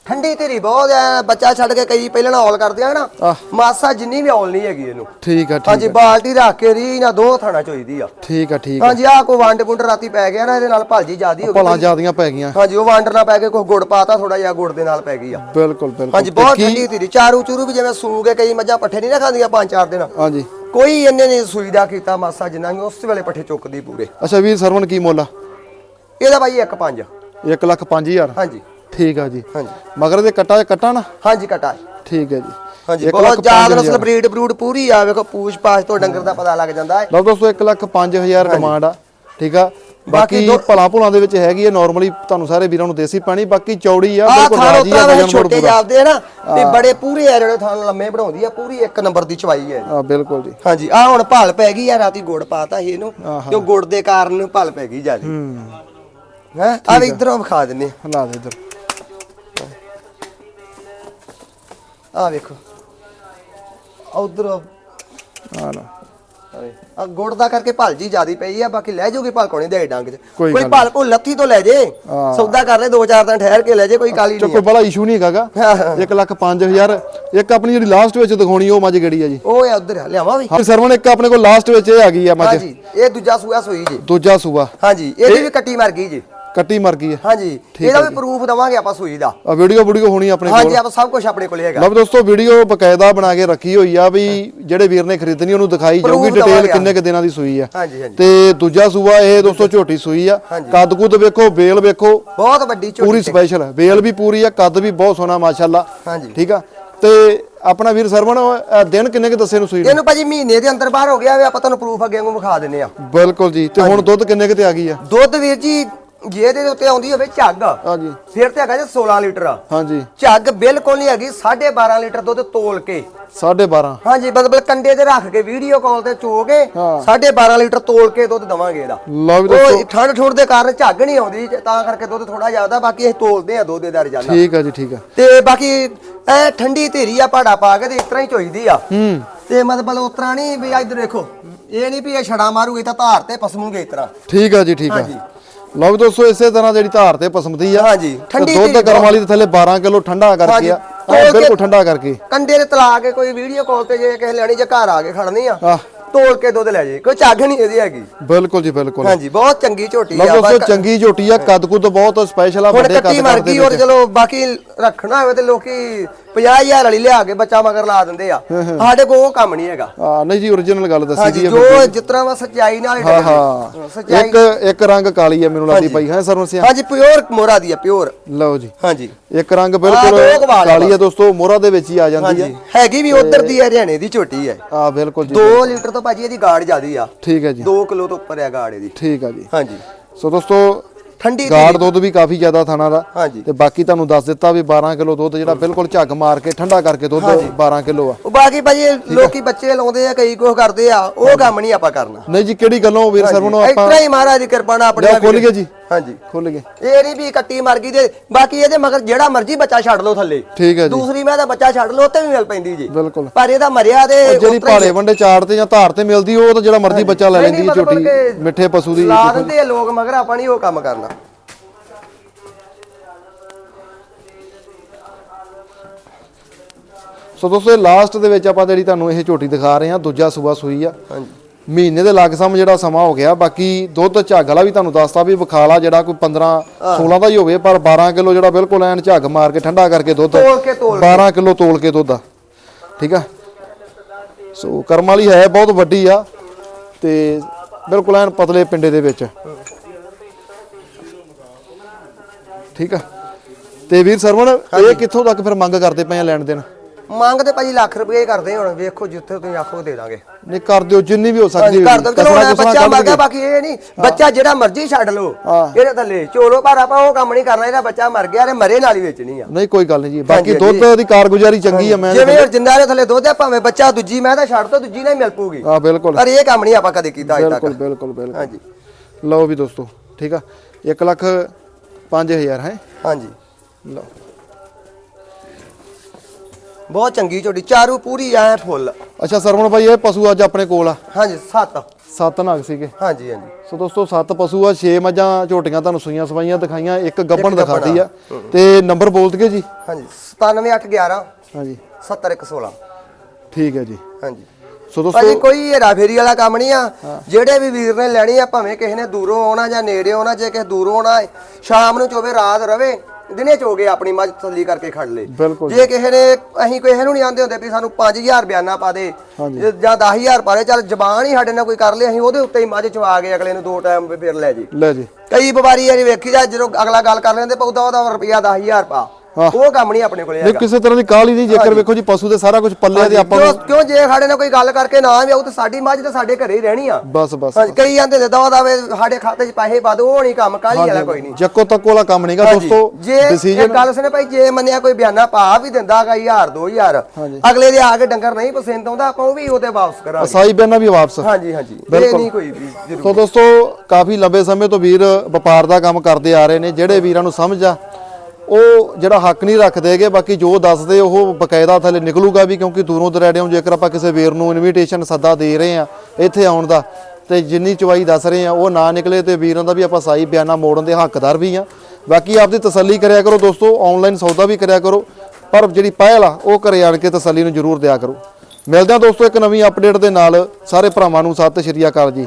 [SPEAKER 2] ਠੰਡੀ ਧੀਰੀ ਬਹੁਤ ਐ ਬੱਚਾ ਛੱਡ ਕੇ ਕਈ ਪਹਿਲਾਂ ਔਲ ਕਰਦੇ ਆ ਨਾ। ਮਾਸਾ ਜਿੰਨੀ ਵੀ ਔਲ ਨਹੀਂ ਹੈਗੀ ਇਹਨੂੰ।
[SPEAKER 1] ਠੀਕ ਆ ਠੀਕ
[SPEAKER 2] ਹਾਂਜੀ ਬਾਲਟੀ ਰੱਖ ਕੇ ਰੀ ਨਾ ਦੋ ਥਾਣਾ ਚੋਈਦੀ ਆ।
[SPEAKER 1] ਠੀਕ ਆ ਠੀਕ ਆ।
[SPEAKER 2] ਹਾਂਜੀ ਆ ਕੋਈ ਵੰਡ ਵੁੰਡ ਰਾਤੀ ਪੈ ਗਿਆ ਨਾ ਇਹਦੇ ਨਾਲ ਭਾਲਜੀ ਜਿਆਦੀ ਹੋ
[SPEAKER 1] ਭਲਾ
[SPEAKER 2] ਗਈ
[SPEAKER 1] ਜਿਆਦੀਆਂ ਪੈ ਗਈਆਂ।
[SPEAKER 2] ਹਾਂਜੀ ਉਹ ਵੰਡ ਨਾ ਪੈ ਕੇ ਕੋਈ ਗੁੜ ਪਾਤਾ ਥੋੜਾ ਜਿਹਾ ਗੁੜ ਦੇ ਨਾਲ ਪੈ ਗਈ ਆ।
[SPEAKER 1] ਬਿਲਕੁਲ ਬਿਲਕੁਲ।
[SPEAKER 2] ਹਾਂਜੀ ਬਹੁਤ
[SPEAKER 1] ਕੀ-
[SPEAKER 2] ਠੰਡੀ ਧੀਰੀ ਚਾਰੂ ਚੂਰੂ ਵੀ ਜਿਵੇਂ ਸੂ ਕੇ ਕਈ ਮੱਝਾਂ ਪੱਠੇ ਨਹੀਂ ਨਾ ਖਾਂਦੀਆਂ ਪੰਜ ਚਾਰ ਦਿਨ।
[SPEAKER 1] ਹਾਂਜੀ।
[SPEAKER 2] ਕੋਈ ਇਹਨੇ ਨਹੀਂ ਸੂਈ ਦਾ ਕੀਤਾ ਮਾਸਾ ਜਿੰਨਾ ਵੀ ਉਸ ਵੇਲੇ ਪੱਠੇ ਚੁੱਕਦੀ ਪੂਰੇ।
[SPEAKER 1] ਅੱਛਾ ਵੀਰ ਸਰਵਣ ਕੀ ਮੁੱਲ ਆ?
[SPEAKER 2] ਇਹਦਾ ਬਾਈ 1 5
[SPEAKER 1] 1 ਲੱਖ 5000
[SPEAKER 2] ਹਾਂਜੀ।
[SPEAKER 1] ਠੀਕ ਆ ਜੀ।
[SPEAKER 2] ਹਾਂਜੀ
[SPEAKER 1] ਮਗਰ ਦੇ ਕੱਟਾ ਕੱਟਾ ਨਾ?
[SPEAKER 2] ਹਾਂਜੀ ਕਟਾ।
[SPEAKER 1] ਠੀਕ ਹੈ ਜੀ।
[SPEAKER 2] ਹਾਂਜੀ ਬਹੁਤ ਜ਼ਿਆਦਾ ਨਸਲ। ਬਰੀਡ ਬਰੂਡ ਪੂਰੀ ਆ ਵੇਖੋ ਪੂਛ ਪਾਛ ਤੋਂ ਡੰਗਰ ਦਾ ਪਤਾ ਲੱਗ ਜਾਂਦਾ ਹੈ।
[SPEAKER 1] ਲਓ ਦੋਸਤੋ 1 ਲੱਖ 5000 ਡਿਮਾਂਡ ਆ ਠੀਕ ਆ।
[SPEAKER 2] ਬਾਕੀ
[SPEAKER 1] ਭਲਾ ਭੁਲਾਂ ਦੇ ਵਿੱਚ ਹੈਗੀ ਹੈ ਨਾਰਮਲੀ ਤੁਹਾਨੂੰ ਸਾਰੇ ਵੀਰਾਂ ਨੂੰ ਦੇਸੀ ਪਾਣੀ ਬਾਕੀ ਚੌੜੀ ਆ ਬਿਲਕੁਲ ਰਾਜੀ ਆ ਵਜਨ
[SPEAKER 2] ਛੋਟੇ ਜਾਪਦੇ ਆ ਨਾ ਤੇ ਬੜੇ ਪੂਰੇ ਆ ਜਿਹੜੇ ਥਾਣ ਲੰਮੇ ਬਣਾਉਂਦੀ ਆ ਪੂਰੀ ਇੱਕ ਨੰਬਰ ਦੀ ਚਵਾਈ ਹੈ
[SPEAKER 1] ਆ ਬਿਲਕੁਲ ਜੀ।
[SPEAKER 2] ਹਾਂਜੀ ਆ ਹੁਣ ਭਲ ਪੈ ਗਈ ਆ ਰਾਤੀ ਗੁੜ ਪਾਤਾ ਸੀ ਇਹਨੂੰ ਤੇ ਗੁੜ ਦੇ ਕਾਰਨ ਭਲ ਪੈ ਗਈ ਜ਼ਿਆਦਾ।
[SPEAKER 1] ਹੂੰ।
[SPEAKER 2] ਆ ਵੀ ਇਧਰੋਂ ਵਿਖਾ ਦਿੰਨੇ
[SPEAKER 1] ਹਲਾ ਦੇ ਇਧਰ।
[SPEAKER 2] ਆ ਵੇਖੋ। ਉਧਰ
[SPEAKER 1] ਆ। ਨਾ।
[SPEAKER 2] ਆ ਗੁੜ ਦਾ ਕਰਕੇ ਭਲ ਜੀ ਜਿਆਦੀ ਪਈ ਆ ਬਾਕੀ ਲੈ ਜਾਊਗੀ ਭਲ ਕੋਣੀ ਦੇ ਡੰਗ ਚ।
[SPEAKER 1] ਕੋਈ
[SPEAKER 2] ਭਲ ਕੋ ਲੱਥੀ ਤੋਂ ਲੈ ਜੇ। ਸੌਦਾ ਕਰ ਲੈ ਦੋ ਚਾਰ ਦਿਨ ਠਹਿਰ ਕੇ ਲੈ ਜੇ ਕੋਈ ਕਾਲੀ ਨਹੀਂ
[SPEAKER 1] ਕੋਈ ਬੜਾ ਇਸ਼ੂ ਨਹੀਂ ਹੈਗਾਗਾ
[SPEAKER 2] ਹਾਂ, ਹਾਂ।
[SPEAKER 1] 1 ਲੱਖ 5000 ਇੱਕ ਆਪਣੀ ਜਿਹੜੀ ਲਾਸਟ ਵਿੱਚ ਦਿਖਾਉਣੀ ਉਹ ਮੱਝ ਗੜੀ ਆ ਜੀ?
[SPEAKER 2] ਉਹ ਆ ਉਧਰ ਲਿਆਵਾਂ ਵੀ।
[SPEAKER 1] ਹਾਂ ਸਰਵਣ ਇੱਕ ਆਪਣੇ ਕੋਲ ਲਾਸਟ ਵਿੱਚ ਇਹ ਆ ਗਈ ਆ ਮੱਝ।
[SPEAKER 2] ਹਾਂਜੀ ਇਹ ਦੂਜਾ ਸੂਆ ਸੂਈ ਜੀ।
[SPEAKER 1] ਦੂਜਾ ਸੂਆ।
[SPEAKER 2] ਹਾਂਜੀ ਇਹਦੀ ਵੀ ਕੱਟੀ ਮਰ ਗਈ ਜੀ।
[SPEAKER 1] ਕੱਟੀ ਮਰ ਗਈ ਹੈ।
[SPEAKER 2] ਹਾਂਜੀ ਇਹਦਾ ਵੀ ਪ੍ਰੂਫ ਦਵਾਂਗੇ ਆਪਾਂ ਸੂਈ ਦਾ।
[SPEAKER 1] ਆ ਵੀਡੀਓ ਵੀਡੀਓ ਹੋਣੀ ਆਪਣੇ ਕੋਲ।
[SPEAKER 2] ਹਾਂਜੀ ਆਪਾਂ ਸਭ ਕੁਝ ਆਪਣੇ ਕੋਲੇ ਹੈਗਾ।
[SPEAKER 1] ਲਓ ਦੋਸਤੋ ਵੀਡੀਓ ਬਕਾਇਦਾ ਬਣਾ ਕੇ ਰੱਖੀ ਹੋਈ ਆ ਵੀ ਜਿਹੜੇ ਵੀਰ ਨੇ ਖਰੀਦਣੀ ਉਹਨੂੰ ਦਿਖਾਈ ਜਾਊਗੀ ਡਿਟੇਲ। ਕਿੰਨੇ ਕ ਦਿਨਾਂ ਦੀ ਸੂਈ ਆ।
[SPEAKER 2] ਹਾਂਜੀ ਹਾਂਜੀ।
[SPEAKER 1] ਤੇ ਦੂਜਾ ਸੂਆ ਇਹ ਦੋਸਤੋ ਝੋਟੀ ਸੂਈ ਆ। ਕੱਦ ਕੁੱਦ ਵੇਖੋ ਬੇਲ ਵੇਖੋ।
[SPEAKER 2] ਬਹੁਤ ਵੱਡੀ ਝੋਟੀ
[SPEAKER 1] ਪੂਰੀ ਸਪੈਸ਼ਲ ਹੈ ਬੇਲ ਵੀ ਪੂਰੀ ਆ ਕੱਦ ਵੀ ਬਹੁਤ ਸੋਹਣਾ ਮਾਸ਼ਾਅੱਲਾ।
[SPEAKER 2] ਹਾਂਜੀ।
[SPEAKER 1] ਠੀਕ ਆ? ਤੇ ਆਪਣਾ ਵੀਰ ਸਰਵਣ ਦਿਨ ਕਿੰਨੇ ਕ ਦੱਸੇ ਨੂੰ ਸੂਈ
[SPEAKER 2] ਇਹਨੂੰ ਭਾਜੀ ਮਹੀਨੇ ਦੇ ਅੰਦਰ ਬਾਹਰ ਹੋ ਗਿਆ ਵੇ ਆਪਾਂ ਤੁਹਾਨੂੰ ਪ੍ਰੂਫ ਅੱਗੇ ਨੂੰ ਵਿਖਾ ਦਿੰਨੇ ਆ।
[SPEAKER 1] ਬਿਲਕੁਲ ਜੀ। ਤੇ ਹੁਣ ਦੁੱਧ ਕਿੰਨੇ ਕ ਤੇ ਆ ਗਈ ਆ?
[SPEAKER 2] ਦੁੱਧ ਵੀਰ ਜੀ ਜੇ ਇਹਦੇ ਉੱਤੇ ਆਉਂਦੀ ਹੋਵੇ ਝੱਗ
[SPEAKER 1] ਹਾਂਜੀ।
[SPEAKER 2] ਫਿਰ ਤੇ ਹੈਗਾ ਜੀ 16 ਲੀਟਰ।
[SPEAKER 1] ਹਾਂਜੀ।
[SPEAKER 2] ਝੱਗ ਬਿਲਕੁਲ ਨਹੀਂ ਹੈਗੀ 12.5 ਲੀਟਰ ਦੁੱਧ ਤੋਲ ਕੇ।
[SPEAKER 1] 12.5
[SPEAKER 2] ਹਾਂਜੀ ਮਤਲਬ ਕੰਡੇ ਤੇ ਰੱਖ ਕੇ ਵੀਡੀਓ ਕਾਲ ਤੇ ਚੋ ਕੇ
[SPEAKER 1] ਹਾਂ।
[SPEAKER 2] 12.5 ਲੀਟਰ ਤੋਲ ਕੇ ਦੁੱਧ ਦਵਾਂਗੇ ਇਹਦਾ।
[SPEAKER 1] ਲਓ ਵੀ ਦੋਸਤੋ।
[SPEAKER 2] ਉਹ ਠੰਡ ਠੁੰਡ ਦੇ ਕਾਰਨ ਝੱਗ ਨਹੀਂ ਆਉਂਦੀ ਤਾਂ ਕਰਕੇ ਦੁੱਧ ਥੋੜਾ ਜ਼ਿਆਦਾ ਬਾਕੀ ਇਹ ਤੋਲਦੇ ਆ ਦੁੱਧ ਦਾ ਰਜਾਨਾ।
[SPEAKER 1] ਠੀਕ ਆ ਜੀ ਠੀਕ ਆ।
[SPEAKER 2] ਤੇ ਬਾਕੀ ਐ ਠੰਡੀ ਧੀਰੀ ਆ ਪਾੜਾ ਪਾ ਕੇ ਤੇ ਇਸ ਤਰ੍ਹਾਂ ਹੀ ਚੋਈਦੀ ਆ।
[SPEAKER 1] ਹੂੰ।
[SPEAKER 2] ਤੇ ਮਤਲਬ ਉਸ ਤਰ੍ਹਾਂ ਨਹੀਂ ਵੀ ਇੱਧਰ ਦੇਖੋ ਇਹ ਨਹੀਂ ਵੀ ਇਹ ਛੜਾ ਮਾਰੂਗੀ ਤਾਂ ਧਾਰ ਤੇ ਪਸਮੂਗੇ ਇਸ ਤਰ੍ਹਾਂ।
[SPEAKER 1] ਠੀਕ ਆ ਜੀ ਠੀਕ ਆ।
[SPEAKER 2] ਹਾਂਜੀ।
[SPEAKER 1] ਲਓ ਵੀ ਦੋਸਤੋ ਇਸੇ ਤਰ੍ਹਾਂ ਜਿਹੜੀ ਧਾਰ ਤੇ ਪਸੰਦੀ ਆ
[SPEAKER 2] ਹਾਂਜੀ, ਠੰਡੀ
[SPEAKER 1] ਦੁੱਧ ਗਰਮ ਵਾਲੀ ਦੇ ਥੱਲੇ 12 ਕਿਲੋ ਠੰਡਾ ਕਰਕੇ। ਆ। ਬਿਲਕੁਲ ਠੰਡਾ ਕਰਕੇ।
[SPEAKER 2] ਕੰਡੇ ਤੇ ਤਲਾ ਕੇ ਕੋਈ ਵੀਡੀਓ ਕਾਲ ਤੇ ਜੇ ਕਿਸੇ ਲੈਣੀ ਜੇ ਘਰ ਆ ਕੇ ਖੜਨੀ ਆ ਤੋਲ ਕੇ ਦੁੱਧ ਲੈ ਜੇ ਕੋਈ ਝੱਗ ਨਹੀਂ ਇਹਦੀ ਹੈਗੀ।
[SPEAKER 1] ਬਿਲਕੁਲ ਜੀ ਬਿਲਕੁਲ।
[SPEAKER 2] ਹਾਂਜੀ ਬਹੁਤ ਚੰਗੀ ਝੋਟੀ ਆ।
[SPEAKER 1] ਦੋਸਤੋ ਚੰਗੀ ਝੋਟੀ ਆ। ਕੱਦ ਕੁੱਦ ਬਹੁਤ ਸਪੈਸ਼ਲ ਆ ਵੱਡੇ ਕੱਦ
[SPEAKER 2] ਕੱਟੀ ਮਰ
[SPEAKER 1] ਦੇ
[SPEAKER 2] ਗਈ ਔਰ
[SPEAKER 1] ਵਿੱਚ।
[SPEAKER 2] ਚਲੋ ਬਾਕੀ ਰੱਖਣਾ ਹੋਵੇ ਤੇ ਲੋਕੀ 50000 ਵਾਲੀ ਲਿਆ ਕੇ ਬੱਚਾ ਮਗਰ ਲਾ ਦਿੰਦੇ ਆ। ਸਾਡੇ ਕੋਲ ਉਹ ਕੰਮ ਨਹੀਂ ਹੈਗਾ।
[SPEAKER 1] ਹਾਂ ਨਹੀਂ ਜੀ origignal ਗੱਲ ਦੱਸੀ
[SPEAKER 2] ਹਾਂਜੀ
[SPEAKER 1] ਜੀ ਇਹ
[SPEAKER 2] ਜੋ ਜਿਸ ਤਰ੍ਹਾਂ ਵਾ ਸੱਚਾਈ ਨਾਲ ਹੀ
[SPEAKER 1] ਹਾਂ
[SPEAKER 2] ਡਰਦੇ।
[SPEAKER 1] ਹਾਂ।
[SPEAKER 2] ਸੱਚਾਈ
[SPEAKER 1] ਇੱਕ ਇੱਕ ਰੰਗ ਕਾਲੀ ਆ ਮੈਨੂੰ ਲੱਗਦੀ ਪਈ ਹੈ ਸਰਵਸਿਆ
[SPEAKER 2] ਹਾਂਜੀ ਪਿਓਰ ਮੋਰਾ ਦੀ ਆ ਪਿਓਰ
[SPEAKER 1] ਲਓ ਜੀ।
[SPEAKER 2] ਹਾਂਜੀ।
[SPEAKER 1] ਇੱਕ ਰੰਗ
[SPEAKER 2] ਆਹ
[SPEAKER 1] ਬਿਲਕੁਲ ਕਾਲੀ ਆ ਦੋਸਤੋ ਮੋਹਰਾ ਦੇ ਵਿੱਚ ਹੀ ਆ ਜਾਂਦੀ ਆ।
[SPEAKER 2] ਹਾਂਜੀ ਹੈਗੀ ਵੀ ਉਧਰ ਦੀ ਹਰਿਆਣੇ ਦੀ ਝੋਟੀ ਹੈ
[SPEAKER 1] ਆ ਬਿਲਕੁਲ ਜੀ
[SPEAKER 2] 2 ਲੀਟਰ ਤੋਂ ਭਾਜੀ ਇਹਦੀ ਗਾੜ ਜ਼ਿਆਦੀ ਆ।
[SPEAKER 1] ਠੀਕ ਹੈ ਜੀ।
[SPEAKER 2] 2 ਕਿਲੋ ਤੋਂ ਉੱਪਰ ਆ ਗਾੜ ਇਹਦੀ।
[SPEAKER 1] ਠੀਕ ਆ ਜੀ।
[SPEAKER 2] ਹਾਂਜੀ।
[SPEAKER 1] ਸੋ ਦੋਸਤੋ
[SPEAKER 2] ਠੰਡੀ
[SPEAKER 1] ਗਾੜ ਦੁੱਧ ਵੀ ਕਾਫੀ ਜ਼ਿਆਦਾ ਥਾਣਾ ਦਾ।
[SPEAKER 2] ਹਾਂਜੀ।
[SPEAKER 1] ਤੇ ਬਾਕੀ ਤੁਹਾਨੂੰ ਦੱਸ ਦਿੱਤਾ ਵੀ 12 ਕਿਲੋ ਦੁੱਧ ਜਿਹੜਾ ਬਿਲਕੁਲ ਝੱਗ ਮਾਰ ਕੇ ਠੰਡਾ ਕਰਕੇ ਦੁੱਧ 12 ਕਿਲੋ ਆ।
[SPEAKER 2] ਉਹ ਬਾਕੀ ਭਾਜੀ ਲੋਕੀ ਬੱਚੇ ਲਾਉਂਦੇ ਆ ਕਈ ਕੁਝ ਕਰਦੇ ਆ ਉਹ ਕੰਮ ਨਹੀਂ ਆਪਾਂ ਕਰਨਾ।
[SPEAKER 1] ਨਹੀਂ ਜੀ ਕਿਹੜੀ ਗੱਲੋਂ ਵੀਰ ਨੂੰ
[SPEAKER 2] ਇਸ
[SPEAKER 1] ਆਪਾਂ
[SPEAKER 2] ਤਰ੍ਹਾਂ ਹੀ ਮਹਾਰਾਜ ਦੀ ਕਿਰਪਾ ਨਾਲ ਆਪਣੇ
[SPEAKER 1] ਖੁੱਲ ਗਏ ਜੀ।
[SPEAKER 2] ਹਾਂਜੀ
[SPEAKER 1] ਖੁੱਲ ਗਏ।
[SPEAKER 2] ਇਹ ਨਹੀਂ ਵੀ ਕੱਟੀ ਮਰ ਗਈ ਤੇ ਬਾਕੀ ਇਹਦੇ ਮਗਰ ਜਿਹੜਾ ਮਰਜ਼ੀ ਬੱਚਾ ਛੱਡ ਲਓ ਥੱਲੇ।
[SPEAKER 1] ਠੀਕ ਹੈ ਜੀ।
[SPEAKER 2] ਦੂਸਰੀ ਮੈਂ ਦਾ ਬੱਚਾ ਛੱਡ ਲਓ ਤੇ ਵੀ ਮਿਲ ਪੈਂਦੀ ਜੀ।
[SPEAKER 1] ਬਿਲਕੁਲ।
[SPEAKER 2] ਪਰ ਇਹਦਾ ਮਰਿਆ ਤੇ
[SPEAKER 1] ਜਿਹੜੀ ਭਾਲੇ ਵੰਡੇ ਚਾੜ ਤੇ ਜਾਂ ਧਾਰ ਤੇ ਮਿਲਦੀ ਉਹ ਤਾਂ ਜਿਹੜਾ ਮਰਜ਼ੀ ਬੱਚਾ ਲੈ ਲੈਂਦੀ ਹੈ
[SPEAKER 2] ਕਿ
[SPEAKER 1] ਮਿੱਠੇ ਪਸ਼ੂ ਦੀ
[SPEAKER 2] ਲਾ ਦਿੰਦੇ ਆ ਲੋਕ ਮਗਰ ਆਪਾਂ ਨਹੀਂ ਉਹ ਕੰਮ ਕਰਨਾ।
[SPEAKER 1] ਸੋ ਦੋਸਤੋ ਲਾਸਟ ਦੇ ਵਿੱਚ ਆਪਾਂ ਜਿਹੜੀ ਤੁਹਾਨੂੰ ਇਹ ਝੋਟੀ ਦਿਖਾ ਰਹੇ ਹਾਂ ਦੂਜਾ ਸੂਆ ਸੂਈ ਆ।
[SPEAKER 2] ਹਾਂਜੀ।
[SPEAKER 1] ਮਹੀਨੇ ਦੇ ਲੱਗ ਸਮ ਜਿਹੜਾ ਸਮਾਂ ਹੋ ਗਿਆ ਬਾਕੀ ਦੁੱਧ ਝੱਗ ਵਾਲਾ ਵੀ ਤੁਹਾਨੂੰ ਦੱਸਤਾ ਵੀ ਵਿਖਾਲਾ ਜਿਹੜਾ ਕੋਈ 15 16 ਦਾ ਹੀ ਹੋਵੇ ਪਰ 12 ਕਿਲੋ ਜਿਹੜਾ ਬਿਲਕੁਲ ਐਨ ਝੱਗ ਮਾਰ ਕੇ ਠੰਡਾ ਕਰਕੇ ਦੁੱਧ
[SPEAKER 2] ਤੋਲ ਕੇ ਤੋਲ
[SPEAKER 1] 12 ਕਿਲੋ ਤੋਲ ਕੇ ਦੁੱਧ ਆ। ਠੀਕ ਆ? ਸੋ ਕਰਮ ਵਾਲੀ ਹੈ ਬਹੁਤ ਵੱਡੀ ਆ ਤੇ ਬਿਲਕੁਲ ਐਨ ਪਤਲੇ ਪਿੰਡੇ ਦੇ ਵਿੱਚ। ਠੀਕ ਆ? ਤੇ ਵੀਰ ਸਰਵਣ ਇਹ ਕਿੱਥੋਂ ਤੱਕ ਫਿਰ ਮੰਗ ਕਰਦੇ ਪਏ ਆ ਲੈਣ ਦੇਣ?
[SPEAKER 2] ਮੰਗ ਤੇ ਭਾਜੀ ਲੱਖ ਰੁਪਏ ਕਰਦੇ ਹੁਣ ਵੇਖੋ ਜਿੱਥੇ ਤੁਸੀਂ ਆਖੋ ਦੇ ਦਾਂਗੇ।
[SPEAKER 1] ਨਹੀਂ ਕਰ ਦਿਓ ਜਿੰਨੀ ਵੀ ਹੋ ਸਕਦੀ
[SPEAKER 2] ਘਰ ਦਾ ਚਲੋ
[SPEAKER 1] ਕਸਰਾ
[SPEAKER 2] ਹੁਣ
[SPEAKER 1] ਕੁਸਰਾ
[SPEAKER 2] ਬੱਚਾ ਮਰ। ਗਿਆ ਬਾਕੀ ਇਹ ਨਹੀਂ ਬੱਚਾ ਜਿਹੜਾ ਮਰਜ਼ੀ ਛੱਡ ਲਓ। ਇਹਦੇ ਥੱਲੇ ਚੋਲੋ ਪਰ ਆਪਾਂ ਉਹ ਕੰਮ ਨਹੀਂ ਕਰਨਾ ਇਹਦਾ ਬੱਚਾ ਮਰ ਗਿਆ ਤੇ ਮਰੇ ਨਾਲ ਹੀ ਵੇਚਣੀ ਆ।
[SPEAKER 1] ਨਹੀਂ ਕੋਈ ਗੱਲ ਨਹੀਂ ਜੀ। ਬਾਕੀ ਦੁੱਧ ਦੀ ਕਾਰਗੁਜ਼ਾਰੀ ਚੰਗੀ ਆ ਮੈਂ
[SPEAKER 2] ਜਿਵੇਂ ਜਿੰਨਾ ਦੇ ਥੱਲੇ ਦੁੱਧ ਆ ਭਾਵੇਂ ਬੱਚਾ ਦੂਜੀ ਮੈਂ ਤਾਂ ਛੱਡ ਦੋ ਦੂਜੀ ਨਾਲ ਮਿਲ ਪੂਗੀ
[SPEAKER 1] ਹਾਂ ਬਿਲਕੁਲ।
[SPEAKER 2] ਪਰ ਇਹ ਕੰਮ ਨਹੀਂ ਆਪਾਂ ਕਦੇ ਕੀਤਾ ਅਜੇ
[SPEAKER 1] ਬਿਲਕੁਲ
[SPEAKER 2] ਤੱਕ।
[SPEAKER 1] ਬਿਲਕੁਲ ਬਿਲਕੁਲ।
[SPEAKER 2] ਹਾਂਜੀ।
[SPEAKER 1] ਲਓ ਵੀ ਦੋਸਤੋ ਠੀਕ ਆ? 1 ਲੱਖ 5000 ਹੈ।
[SPEAKER 2] ਹਾਂਜੀ।
[SPEAKER 1] ਲਓ।
[SPEAKER 2] ਬਹੁਤ ਚੰਗੀ ਝੋਟੀ ਚਾਰੂ ਪੂਰੀ ਐ ਫੁੱਲ।
[SPEAKER 1] ਅੱਛਾ ਸਰਵਣ ਭਾਈ ਇਹ ਪਸ਼ੂ ਅੱਜ ਆਪਣੇ ਕੋਲ ਆ?
[SPEAKER 2] ਹਾਂਜੀ ਸੱਤ।
[SPEAKER 1] ਸੱਤ ਨਗ ਸੀਗੇ?
[SPEAKER 2] ਹਾਂਜੀ ਹਾਂਜੀ।
[SPEAKER 1] ਸੋ ਦੋਸਤੋ ਸੱਤ ਪਸ਼ੂ ਆ 6 ਮੱਝਾਂ ਝੋਟੀਆਂ ਤੁਹਾਨੂੰ ਸੂਈਆਂ ਸਵਾਈਆਂ ਦਿਖਾਈਆਂ ਇੱਕ ਗੱਬਣ ਦਿਖਾਤੀ ਆ। ਤੇ ਨੰਬਰ ਬੋਲ ਦਈਏ ਜੀ?
[SPEAKER 2] ਹਾਂਜੀ 97811
[SPEAKER 1] ਹਾਂਜੀ।
[SPEAKER 2] 7116
[SPEAKER 1] ਠੀਕ ਹੈ ਜੀ।
[SPEAKER 2] ਹਾਂਜੀ।
[SPEAKER 1] ਸੋ
[SPEAKER 2] ਭਾਜੀ
[SPEAKER 1] ਦੋਸਤੋ
[SPEAKER 2] ਕੋਈ ਹੇਰਾ ਫੇਰੀ ਵਾਲਾ ਕੰਮ ਨਹੀਂ ਆ। ਜਿਹੜੇ ਵੀ ਵੀਰ ਨੇ ਲੈਣੀ ਆ ਭਾਵੇਂ ਕਿਸੇ ਨੇ ਦੂਰੋਂ ਆਉਣਾ ਜਾਂ ਨੇੜੇ ਆਉਣਾ ਜੇ ਕਿਸੇ ਦੂਰੋਂ ਆਉਣਾ ਸ਼ਾਮ ਨੂੰ ਚੋਵੇ ਰਾਤ ਰਵੇ। ਦਿਨੇ ਚੋਗੇ ਆਪਣੀ ਮੱਝ ਤਸੱਲੀ ਕਰਕੇ ਖੜ ਲੇ
[SPEAKER 1] ਬਿਲਕੁਲ
[SPEAKER 2] ਜੇ ਕਿਸੇ ਨੇ ਅਸੀਂ ਕਿਸੇ ਨੂੰ ਨਹੀਂ ਆਂਦੇ ਹੁੰਦੇ ਵੀ ਸਾਨੂੰ 5000 ਬਿਆਨਾ ਪਾ ਦੇ। ਜੇ- ਜਾਂ 10000 ਪਾ ਦੇ ਚੱਲ ਜ਼ਬਾਨ ਹੀ ਸਾਡੇ ਨਾਲ ਕੋਈ ਕਰ ਲੇ ਅਸੀਂ ਉਹਦੇ ਉੱਤੇ ਹੀ ਮੱਝ ਚਵਾ ਕੇ ਅਗਲੇ ਨੂੰ ਦੋ ਟਾਈਮ ਫਿਰ ਲੈ ਜੀ
[SPEAKER 1] ਲੈ ਜੀ
[SPEAKER 2] ਕਈ ਵਾਰੀ ਇਹ ਵੇਖੀ ਜਾ ਜਦੋਂ ਅਗਲਾ ਗੱਲ ਕਰ ਲੈਂਦੇ ਪਊਦਾ ਉਹਦਾ ਰੁਪਿਆ 10000 ਪਾ
[SPEAKER 1] ਹਾਂ।
[SPEAKER 2] ਉਹ ਕੰਮ ਨਹੀਂ ਆਪਣੇ ਕੋਲੇ
[SPEAKER 1] ਨਹੀਂ
[SPEAKER 2] ਹੈਗਾ।
[SPEAKER 1] ਕਿਸੇ ਤਰ੍ਹਾਂ ਦੀ ਕਾਹਲੀ ਨਹੀਂ ਜੇਕਰ ਵੇਖੋ ਜੀ ਪਸ਼ੂ ਦੇ ਸਾਰਾ ਕੁਝ ਪੱਲੇ ਦੇ ਆਪਾਂ
[SPEAKER 2] ਕਿਉਂ
[SPEAKER 1] ਨੂੰ
[SPEAKER 2] ਕਿਉਂ ਜੇ ਸਾਡੇ ਨਾਲ ਕੋਈ ਗੱਲ ਕਰਕੇ ਨਾ ਵੀ ਆਉ ਤੇ ਸਾਡੀ ਮੱਝ ਤਾਂ ਸਾਡੇ ਘਰੇ ਹੀ ਰਹਿਣੀ ਆ।
[SPEAKER 1] ਬਸ ਬਸ
[SPEAKER 2] ਹਾਂਜੀ ਕਈ ਆਂਦੇ ਨੇ ਦਵਾ ਦਾਵੇ ਸਾਡੇ ਖਾਤੇ 'ਚ ਪੈਸੇ ਪਾ ਦੋ ਉਹ ਨਹੀਂ ਕੰਮ ਕਾਲੀ ਵਾਲਾ ਕੋਈ ਨਹੀਂ।
[SPEAKER 1] ਜੱਕੋ ਤੱਕ ਵਾਲਾ ਕੰਮ ਨਹੀਂਗਾ। ਦੋਸਤੋ
[SPEAKER 2] ਜੇ ਇਹ
[SPEAKER 1] ਡਿਸੀਜਨ
[SPEAKER 2] ਗੱਲ ਸੁਣੇ ਭਾਈ ਜੇ ਮੰਨਿਆ ਕੋਈ ਬਿਆਨਾ ਪਾ ਵੀ ਦਿੰਦਾਗਾ 1000 2000
[SPEAKER 1] ਹਾਂਜੀ।
[SPEAKER 2] ਅਗਲੇ ਦੇ ਆ ਕੇ ਡੰਗਰ ਨਹੀਂ ਪਸੰਦ ਆਉਂਦਾ ਆਪਾਂ ਉਹ ਵੀ ਉਹਦੇ ਵਾਪਸ ਕਰਾਂਗੇ।
[SPEAKER 1] ਅਸਾਈ ਬੈਨਾ ਵੀ ਵਾਪਸ।
[SPEAKER 2] ਹਾਂਜੀ ਹਾਂਜੀ। ਇਹ
[SPEAKER 1] ਬਿਲਕੁਲ।
[SPEAKER 2] ਨਹੀਂ ਕੋਈ ਵੀ ਜ਼ਰੂਰ।
[SPEAKER 1] ਸੋ ਦੋਸਤੋ ਕਾਫੀ ਲੰਬੇ ਸਮੇਂ ਤੋਂ ਵੀਰ ਵਪਾਰ ਦਾ ਕੰਮ ਕਰਦੇ ਆ ਰਹੇ ਨੇ ਜਿਹੜੇ ਵੀਰਾਂ ਨੂੰ ਸਮਝ ਆ ਉਹ ਜਿਹੜਾ ਹੱਕ ਨਹੀਂ ਰੱਖਦੇਗੇ ਬਾਕੀ ਜੋ ਦੱਸਦੇ ਉਹ ਬਕਾਇਦਾ ਥੱਲੇ ਨਿਕਲੂਗਾ ਵੀ ਕਿਉਂਕਿ ਦੂਰੋਂ ਦਰਾੜਿਓਂ ਜੇਕਰ ਆਪਾਂ ਕਿਸੇ ਵੀਰ ਨੂੰ ਇਨਵੀਟੇਸ਼ਨ ਸੱਦਾ ਦੇ ਰਹੇ ਆ ਇੱਥੇ ਆਉਣ ਦਾ, ਤੇ ਜਿੰਨੀ ਚਵਾਈ ਦੱਸ ਰਹੇ ਆ ਉਹ ਨਾ ਨਿਕਲੇ ਤੇ ਵੀਰਾਂ ਦਾ ਵੀ ਆਪਾਂ ਸਾਈ ਬਿਆਨਾ ਮੋੜਨ ਦੇ ਹੱਕਦਾਰ ਵੀ ਆ ਬਾਕੀ ਆਪਦੀ ਤਸੱਲੀ ਕਰਿਆ ਕਰੋ ਦੋਸਤੋ ਆਨਲਾਈਨ ਸੌਦਾ ਵੀ ਕਰਿਆ ਕਰੋ, ਪਰ ਜਿਹੜੀ ਪਹਿਲ ਆ, ਉਹ ਘਰੇ ਆਣ ਕੇ ਤਸੱਲੀ ਨੂੰ ਜ਼ਰੂਰ ਦਿਆ ਕਰੋ। ਮਿਲਦੇ ਆ ਦੋਸਤੋ ਇੱਕ ਨਵੀਂ ਅਪਡੇਟ ਦੇ ਨਾਲ, ਸਾਰੇ ਭਰਾਵਾਂ ਨੂੰ ਸਤਿ ਸ਼੍ਰੀ ਅਕਾਲ ਜੀ।